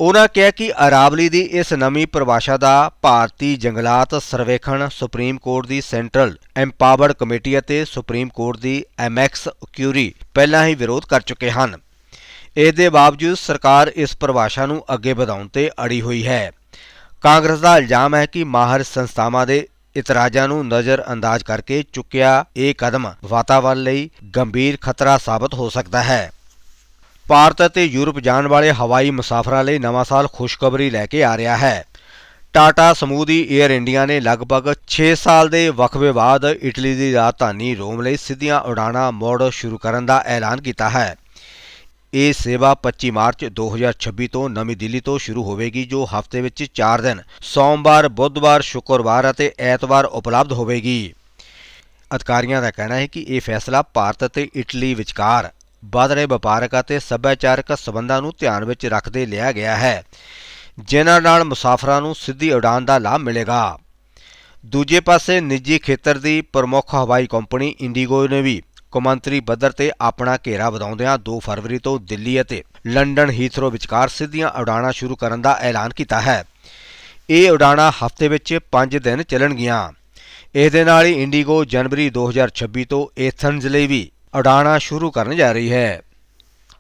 ਉਹਨਾਂ ਕਿਹਾ ਕਿ ਅਰਾਵਲੀ ਦੀ ਇਸ ਨਵੀਂ ਪਰਿਭਾਸ਼ਾ ਦਾ ਭਾਰਤੀ ਜੰਗਲਾਤ ਸਰਵੇਖਣ ਸੁਪਰੀਮ ਕੋਰਟ ਦੀ ਸੈਂਟਰਲ ਐਮਪਾਵਰਡ ਕਮੇਟੀ ਅਤੇ ਸੁਪਰੀਮ ਕੋਰਟ ਦੀ ਐਮਐਕਸ ਕਿਊਰੀ ਪਹਿਲਾਂ ਹੀ ਵਿਰੋਧ ਕਰ ਚੁੱਕੇ ਹਨ। ਇਸ ਦੇ ਬਾਵਜੂਦ ਸਰਕਾਰ ਇਸ ਪਰਿਭਾਸ਼ਾ ਨੂੰ ਅੱਗੇ ਵਧਾਉਣ ਤੇ ਅੜੀ ਹੋਈ ਹੈ। ਕਾਂਗਰਸ ਦਾ ਇਲਜ਼ਾਮ ਹੈ ਕਿ ਮਾਹਰ ਸੰਸਥਾਵਾਂ ਦੇ ਇਤਰਾਜ਼ਾਂ ਨੂੰ ਨਜ਼ਰਅੰਦਾਜ਼ ਕਰਕੇ ਚੁੱਕਿਆ ਇਹ ਕਦਮ ਵਾਤਾਵਰਣ ਲਈ ਗੰਭੀਰ ਖਤਰਾ ਸਾਬਤ ਹੋ ਸਕਦਾ ਹੈ। ਭਾਰਤ ਅਤੇ ਯੂਰਪ ਜਾਣ ਵਾਲੇ ਹਵਾਈ ਮੁਸਾਫਰਾਂ ਲਈ ਨਵਾਂ ਸਾਲ ਖੁਸ਼ਖਬਰੀ ਲੈ ਕੇ ਆ ਰਿਹਾ ਹੈ। ਟਾਟਾ ਸਮੂਹ ਦੀ 에ਅਰ ਇੰਡੀਆ ਨੇ ਲਗਭਗ 6 ਸਾਲ ਦੇ ਵਕਫੇ ਬਾਅਦ ਇਟਲੀ ਦੀ ਰਾਜਧਾਨੀ ਰੋਮ ਲਈ ਸਿੱਧੀਆਂ ਉਡਾਣਾਂ ਮੁੜ ਸ਼ੁਰੂ ਕਰਨ ਦਾ ਐਲਾਨ ਕੀਤਾ ਹੈ। ਇਹ ਸੇਵਾ 25 ਮਾਰਚ 2026 ਤੋਂ ਨਵੀਂ ਦਿੱਲੀ ਤੋਂ ਸ਼ੁਰੂ ਹੋਵੇਗੀ, ਜੋ ਹਫ਼ਤੇ ਵਿੱਚ 4 ਦਿਨ, ਸੋਮਵਾਰ, ਬੁੱਧਵਾਰ, ਸ਼ੁੱਕਰਵਾਰ ਅਤੇ ਐਤਵਾਰ ਉਪਲਬਧ ਹੋਵੇਗੀ। ਅਧਿਕਾਰੀਆਂ ਦਾ ਕਹਿਣਾ ਹੈ ਕਿ ਇਹ ਫੈਸਲਾ ਭਾਰਤ ਅਤੇ ਇਟਲੀ ਵਿਚਕਾਰ ਵਧ ਰਹੇ ਵਪਾਰਕ ਅਤੇ ਸੱਭਿਆਚਾਰਕ ਸਬੰਧਾਂ ਨੂੰ ਧਿਆਨ ਵਿੱਚ ਰੱਖਦੇ ਲਿਆ ਗਿਆ ਹੈ, ਜਿਨ੍ਹਾਂ ਨਾਲ ਮੁਸਾਫਰਾਂ ਨੂੰ ਸਿੱਧੀ ਉਡਾਨ ਦਾ ਲਾਭ ਮਿਲੇਗਾ। ਦੂਜੇ ਪਾਸੇ ਨਿੱਜੀ ਖੇਤਰ ਦੀ ਪ੍ਰਮੁੱਖ ਹਵਾਈ ਕੰਪਨੀ ਇੰਡੀਗੋ ਨੇ ਵੀ ਕੌਮਾਂਤਰੀ ਪੱਧਰ ਤੇ ਆਪਣਾ ਘੇਰਾ ਵਧਾਉਂਦਿਆਂ 2 ਫਰਵਰੀ ਤੋਂ ਦਿੱਲੀ ਅਤੇ ਲੰਡਨ ਹੀਥਰੋ ਵਿਚਕਾਰ ਸਿੱਧੀਆਂ ਉਡਾਣਾਂ ਸ਼ੁਰੂ ਕਰਨ ਦਾ ਐਲਾਨ ਕੀਤਾ ਹੈ। ਇਹ ਉਡਾਣਾਂ ਹਫ਼ਤੇ ਵਿੱਚ 5 ਦਿਨ ਚੱਲਣਗੀਆਂ। ਇਸ ਦੇ ਨਾਲ ਹੀ ਇੰਡੀਗੋ ਜਨਵਰੀ 2026 ਤੋਂ ਏਥਨਜ਼ ਲਈ ਵੀ ਉਡਾਣਾਂ ਸ਼ੁਰੂ ਕਰਨ ਜਾ ਰਹੀ ਹੈ।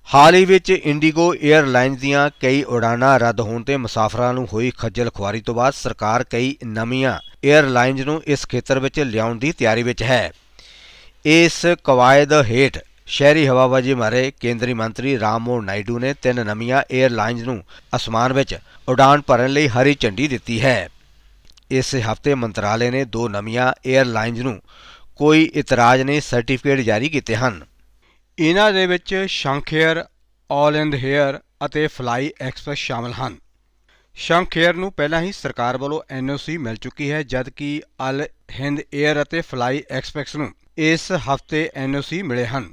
ਹਾਲ ਹੀ ਵਿੱਚ ਇੰਡੀਗੋ 에ਅਰਲਾਈਨਜ਼ ਦੀਆਂ ਕਈ ਉਡਾਣਾਂ ਰੱਦ ਹੋਣ ਤੇ ਮੁਸਾਫਰਾਂ ਨੂੰ ਹੋਈ ਖੱਜਲ ਖੁਆਰੀ ਤੋਂ ਬਾਅਦ ਸਰਕਾਰ ਕਈ ਨਵੀਆਂ 에ਅਰਲਾਈਨਜ਼ ਨੂੰ ਇਸ ਖੇਤਰ ਵਿੱਚ ਲਿਆਉਣ ਦੀ ਤਿਆਰੀ ਵਿੱਚ ਹੈ। ਇਸ ਕਵਾਇਦ ਹੇਠ ਸ਼ਹਿਰੀ ਹਵਾਬਾਜੀ ਮਾਰੇ ਕੇਂਦਰੀ ਮੰਤਰੀ ਰਾਮਮੋਹਨ ਨਾਇਡੂ ਨੇ ਤਿੰਨ ਨਵੀਆਂ 에ਅਰਲਾਈਨਜ਼ ਨੂੰ ਅਸਮਾਨ ਵਿੱਚ ਉਡਾਨ ਭਰਨ ਲਈ ਹਰੀ ਝੰਡੀ ਦਿੱਤੀ ਹੈ। ਇਸ ਹਫ਼ਤੇ ਮੰਤਰਾਲੇ ਨੇ ਦੋ ਨਵੀਆਂ 에ਅਰਲਾਈਨਜ਼ ਨੂੰ ਕੋਈ ਇਤਰਾਜ਼ ਨਹੀਂ, ਸਰਟੀਫਿਕੇਟ ਜਾਰੀ ਕੀਤੇ ਹਨ। ਇਹਨਾਂ ਦੇ ਵਿੱਚ ਸ਼ੰਖੇਅਰ ਆਲ ਇੰਡ ਹੇਅਰ ਅਤੇ ਫਲਾਈ ਐਕਸਪ੍ਰੈਸ ਸ਼ਾਮਲ ਹਨ। ਸ਼ੰਖੇਅਰ ਨੂੰ ਪਹਿਲਾਂ ਹੀ ਸਰਕਾਰ ਵੱਲੋਂ ਐਨਓਸੀ ਮਿਲ ਚੁੱਕੀ ਹੈ, ਜਦਕਿ ਅਲ ਹਿੰਦ 에ਅਰ ਅਤੇ ਫਲਾਈ ਐਕਸਪ੍ਰੈਸ ਨੂੰ ਇਸ ਹਫ਼ਤੇ ਐਨਓਸੀ ਮਿਲੇ ਹਨ।